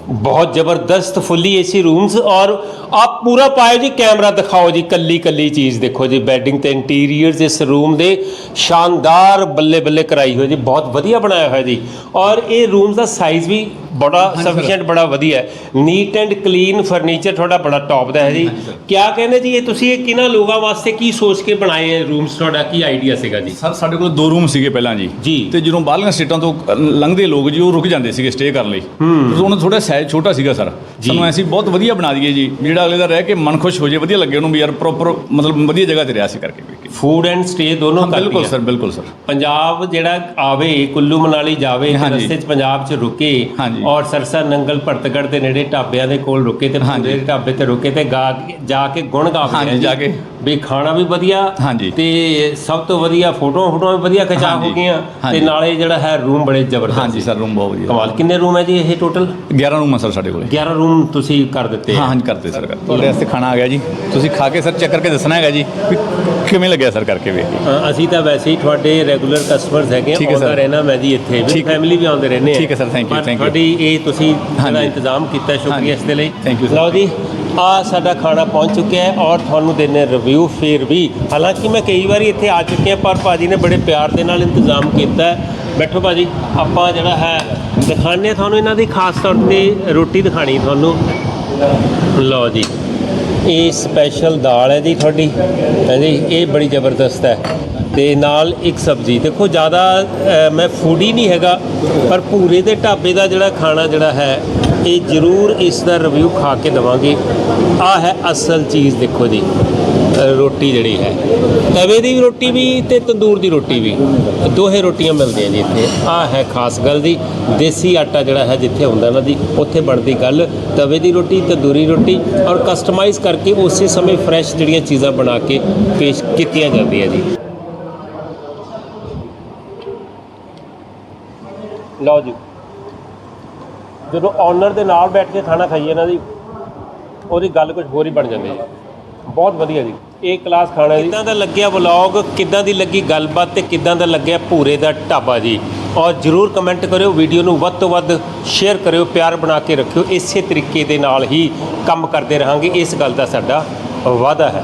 ਬਹੁਤ ਜ਼ਬਰਦਸਤ ਫੁੱਲੀ ਏਸੀ ਰੂਮਸ ਔਰ ਆਪ ਪੂਰਾ ਪਾਇਓ ਜੀ ਕੈਮਰਾ ਦਿਖਾਓ ਜੀ ਕੱਲੀ ਕੱਲੀ ਚੀਜ਼ ਦੇਖੋ ਜੀ ਬੈਡਿੰਗ ਤੇ ਇੰਟੀਰੀਅਰਸ ਇਸ ਰੂਮ ਦੇ ਸ਼ਾਨਦਾਰ ਬੱਲੇ ਬੱਲੇ ਕਰਾਈ ਹੋਈ ਜੀ ਬਹੁਤ ਵਧੀਆ ਬਣਾਇਆ ਹੋਇਆ ਜੀ। ਔਰ ਇਹ ਰੂਮਸ ਦਾ ਸਾਈਜ਼ ਵੀ ਬੜਾ ਸਫੀਸ਼ੀਐਂਟ ਬੜਾ ਵਧੀਆ ਹੈ। ਨੀਟ ਐਂਡ ਕਲੀਨ ਫਰਨੀਚਰ ਤੁਹਾਡਾ ਬੜਾ ਟੌਪ ਦਾ ਹੈ ਜੀ। ਕਿਆ ਕਹਿੰਦੇ ਜੀ ਇਹ ਤੁਸੀਂ ਇਹ ਕਿਹਨਾਂ ਲੋਕਾਂ ਵਾਸਤੇ ਕੀ ਸੋਚ ਕੇ ਬਣਾਏ ਹੈ ਰੂਮਸ ਤੁਹਾਡਾ ਕੀ ਆਈਡੀਆ ਸੀਗਾ ਜੀ? ਸਰ ਸਾਡੇ ਕੋਲ ਦੋ ਰੂਮ ਸੀਗੇ ਪਹਿਲਾਂ ਜੀ। ਤੇ ਜਦੋਂ ਬਾਹਰਲੀਆਂ ਸਟੇਟਾਂ ਤੋਂ ਲੰਘਦੇ ਲੋਕ ਜੀ ਉਹ ਰੁਕ ਜਾਂਦੇ ਸੀਗੇ ਸਟੇ ਕਰਨ ਲਈ। ਤੇ ਉਹਨਾਂ ਥੋੜਾ ਸਾਈਜ਼ ਛੋਟਾ ਸੀਗਾ ਸਰ ਸਾਨੂੰ ਐਸੀ ਬਹੁਤ ਵਧੀਆ ਬਣਾ ਦਈਏ ਜੀ ਜਿਹੜਾ ਅਗਲੇ ਦਾ ਰਹਿ ਕੇ ਮਨ ਖੁਸ਼ ਹੋ ਜੇ ਵਧੀਆ ਲੱਗੇ ਉਹਨੂੰ ਵੀ ਯਾਰ ਪ੍ਰੋਪਰ ਮਤਲਬ ਵਧੀਆ ਜਗ੍ਹਾ ਤੇ ਰਿਹਾ ਸੀ ਕਰਕੇ ਫੂਡ ਐਂਡ ਸਟੇ ਦੋਨੋਂ ਹਾਂ ਕਰਦੀ ਬਿਲਕੁਲ। ਸਰ ਬਿਲਕੁਲ ਸਰ ਪੰਜਾਬ ਜਿਹੜਾ ਆਵੇ ਕੁੱਲੂ ਮਨਾਲੀ ਜਾਵੇ। ਰਸਤੇ 'ਚ ਪੰਜਾਬ 'ਚ ਰੁਕੇ। ਔਰ ਸਰਸਾ ਨੰਗਲ ਭਰਤਗੜ ਦੇ ਨੇੜੇ ਢਾਬਿਆਂ ਦੇ ਕੋਲ ਰੁਕੇ ਤੇ। ਪੂਰੇ ਢਾਬੇ ਤੇ ਰੁਕੇ ਤੇ ਗਾ ਜਾ ਕੇ ਗੁਣ ਗਾਵੇ ਜਾ ਕੇ। ਵੀ ਖਾਣਾ ਵੀ ਵਧੀਆ ਹਾਂਜੀ। ਤੇ ਸਭ ਤੋਂ ਵਧੀਆ ਫੋਟੋਆਂ ਫੋਟੋਆਂ ਵੀ ਵਧੀਆ ਖਿਚਾ ਹੋ ਹਾਂਜੀ। ਗਈਆਂ ਤੇ ਹਾਂਜੀ। ਨਾਲੇ ਜਿਹੜਾ ਹੈ ਰੂਮ ਬੜੇ ਜ਼ਬਰਦਸਤ ਹਾਂਜੀ ਸਰ ਰੂਮ ਬਹੁਤ ਵਧੀਆ ਕਮਾਲ ਕਿੰਨੇ ਰੂਮ ਹੈ ਜੀ ਇਹ ਟੋਟਲ 11 ਰੂਮ ਆ ਸਰ ਸਾਡੇ ਕੋਲੇ 11 ਰੂਮ ਤੁਸੀਂ ਕਰ ਦਿੱਤੇ ਹਾਂ ਹਾਂਜੀ ਕਰਦੇ ਸਰ ਤੁਹਾਡੇ ਵਾਸਤੇ ਖਾਣਾ ਆ ਗਿਆ ਜੀ ਤੁਸੀਂ ਖਾ ਕੇ ਸਰ ਚੈੱਕ ਕਰਕੇ ਦੱਸਣਾ ਹੈਗਾ ਜੀ ਵੀ ਕਿਵੇਂ ਲੱਗਿਆ ਸਰ ਕਰਕੇ ਕੇ ਅ, ਅਸੀਂ ਤਾਂ ਵੈਸੇ ਹੀ ਤੁਹਾਡੇ ਰੈਗੂਲਰ ਕਸਟਮਰਸ ਹੈਗੇ ਆ ਠੀਕ ਹੈ ਆਉਂਦਾ। ਰਹਿਣਾ ਮੈਂ ਜੀ ਇੱਥੇ ਵੀ ਠੀਕ ਹੈ। ਫੈਮਿਲੀ ਵੀ ਆਉਂਦੇ ਰਹਿੰਦੇ ਆ ਠੀਕ ਹੈ ਸਰ, thank you, ਪਰ thank you। ਤੁਹਾਡੀ ਇਹ ਤੁਸੀਂ ਜਿਹੜਾ ਹਾਂਜੀ। ਇੰਤਜ਼ਾਮ ਕੀਤਾ ਸ਼ੁਕਰੀਆ। ਇਸ ਦੇ ਲਈ Thank you, sir। ਲਓ ਜੀ ਆ ਸਾਡਾ ਖਾਣਾ ਪਹੁੰਚ ਚੁੱਕਿਆ ਹੈ ਔਰ ਤੁਹਾਨੂੰ ਦੇਣੇ ਰਿਵਿਊ ਫਿਰ ਵੀ। ਹਾਲਾਂਕਿ ਮੈਂ ਕਈ ਵਾਰੀ ਇੱਥੇ ਆ ਚੁੱਕਿਆ ਪਰ ਭਾਜੀ ਨੇ ਬੜੇ ਪਿਆਰ ਦੇ ਨਾਲ ਇੰਤਜ਼ਾਮ ਕੀਤਾ ਹੈ। ਬੈਠੋ ਭਾਜੀ ਆਪਾਂ ਜਿਹੜਾ ਹੈ ਦਿਖਾਣੇ ਤੁਹਾਨੂੰ ਇਹਨਾਂ ਦੀ ਖਾਸ ਤੌਰ ਤੇ ਰੋਟੀ ਦਿਖਾਣੀ ਤੁਹਾਨੂੰ। ਲਓ ਜੀ ਇਹ ਸਪੈਸ਼ਲ ਦਾਲ ਹੈ ਜੀ ਤੁਹਾਡੀ। ਹੈ ਜੀ ਇਹ ਬੜੀ ਜ਼ਬਰਦਸਤ ਹੈ। ਤੇ ਨਾਲ ਇੱਕ ਸਬਜ਼ੀ ਦੇਖੋ ਜ਼ਿਆਦਾ ਅ, ਮੈਂ ਫੂਡੀ ਨਹੀਂ ਹੈਗਾ ਪਰ ਭੂਰੇ ਦੇ ਢਾਬੇ ਦਾ ਜਿਹੜਾ ਖਾਣਾ ਜਿਹੜਾ ਹੈ ਇਹ ਜ਼ਰੂਰ ਇਸ ਦਾ ਰਿਵਿਊ ਖਾ ਕੇ ਦਵਾਂਗੇ। ਆ ਹੈ ਅਸਲ ਚੀਜ਼ ਦੇਖੋ ਜੀ ਰੋਟੀ ਜਿਹੜੀ ਹੈ। ਤਵੇ ਦੀ ਰੋਟੀ ਵੀ ਤੇ ਤੰਦੂਰ ਦੀ ਰੋਟੀ ਵੀ। ਦੋਹੇ ਰੋਟੀਆਂ ਮਿਲਦੀਆਂ ਜੀ ਇੱਥੇ। ਆ ਹੈ ਖਾਸ ਗੱਲ ਦੀ ਦੇਸੀ ਆਟਾ ਜਿਹੜਾ ਹੈ ਜਿੱਥੇ ਹੁੰਦਾ ਨਾ ਦੀ ਉੱਥੇ ਬਣਦੀ ਗੱਲ। ਤਵੇ ਦੀ ਰੋਟੀ, ਤੰਦੂਰੀ ਰੋਟੀ ਔਰ ਕਸਟਮਾਈਜ਼ ਕਰਕੇ ਉਸੇ ਸਮੇਂ ਫਰੈਸ਼ ਜਿਹੜੀਆਂ ਚੀਜ਼ਾਂ ਬਣਾ ਕੇ ਪੇਸ਼ ਕੀਤੀਆਂ ਜਾਂਦੀਆਂ ਜੀ। ਲਓ ਜੀ। ਜਦੋਂ ਓਨਰ ਦੇ ਨਾਲ ਬੈਠ ਕੇ ਖਾਣਾ ਖਾਈਏ ਨਾ ਜੀ, ਉਹਦੀ ਗੱਲ ਕੁਝ ਹੋਰ ਹੀ ਬਣ ਜਾਂਦੀ ਹੈ ਬਹੁਤ ਵਧੀਆ ਜੀ। ਇਹ ਕਲਾਸ ਖਾਣਾ ਜੀ। ਕਿੱਦਾਂ ਦਾ ਲੱਗਿਆ ਵਲੌਗ ਕਿੱਦਾਂ ਦੀ ਲੱਗੀ ਗੱਲਬਾਤ ਤੇ ਕਿੱਦਾਂ ਦਾ ਲੱਗਿਆ ਭੂਰੇ ਦਾ ਢਾਬਾ ਜੀ? ਔਰ ਜਰੂਰ ਕਮੈਂਟ ਕਰਿਓ ਵੀਡੀਓ ਨੂੰ ਵੱਧ ਤੋਂ ਵੱਧ ਸ਼ੇਅਰ ਕਰਿਓ, ਪਿਆਰ ਬਣਾ ਕੇ ਰੱਖਿਓ। ਇਸੇ ਤਰੀਕੇ ਦੇ ਨਾਲ ਹੀ ਕੰਮ ਕਰਦੇ ਰਹਾਂਗੇ। ਇਸ ਗੱਲ ਦਾ ਸਾਡਾ ਵਾਅਦਾ ਹੈ।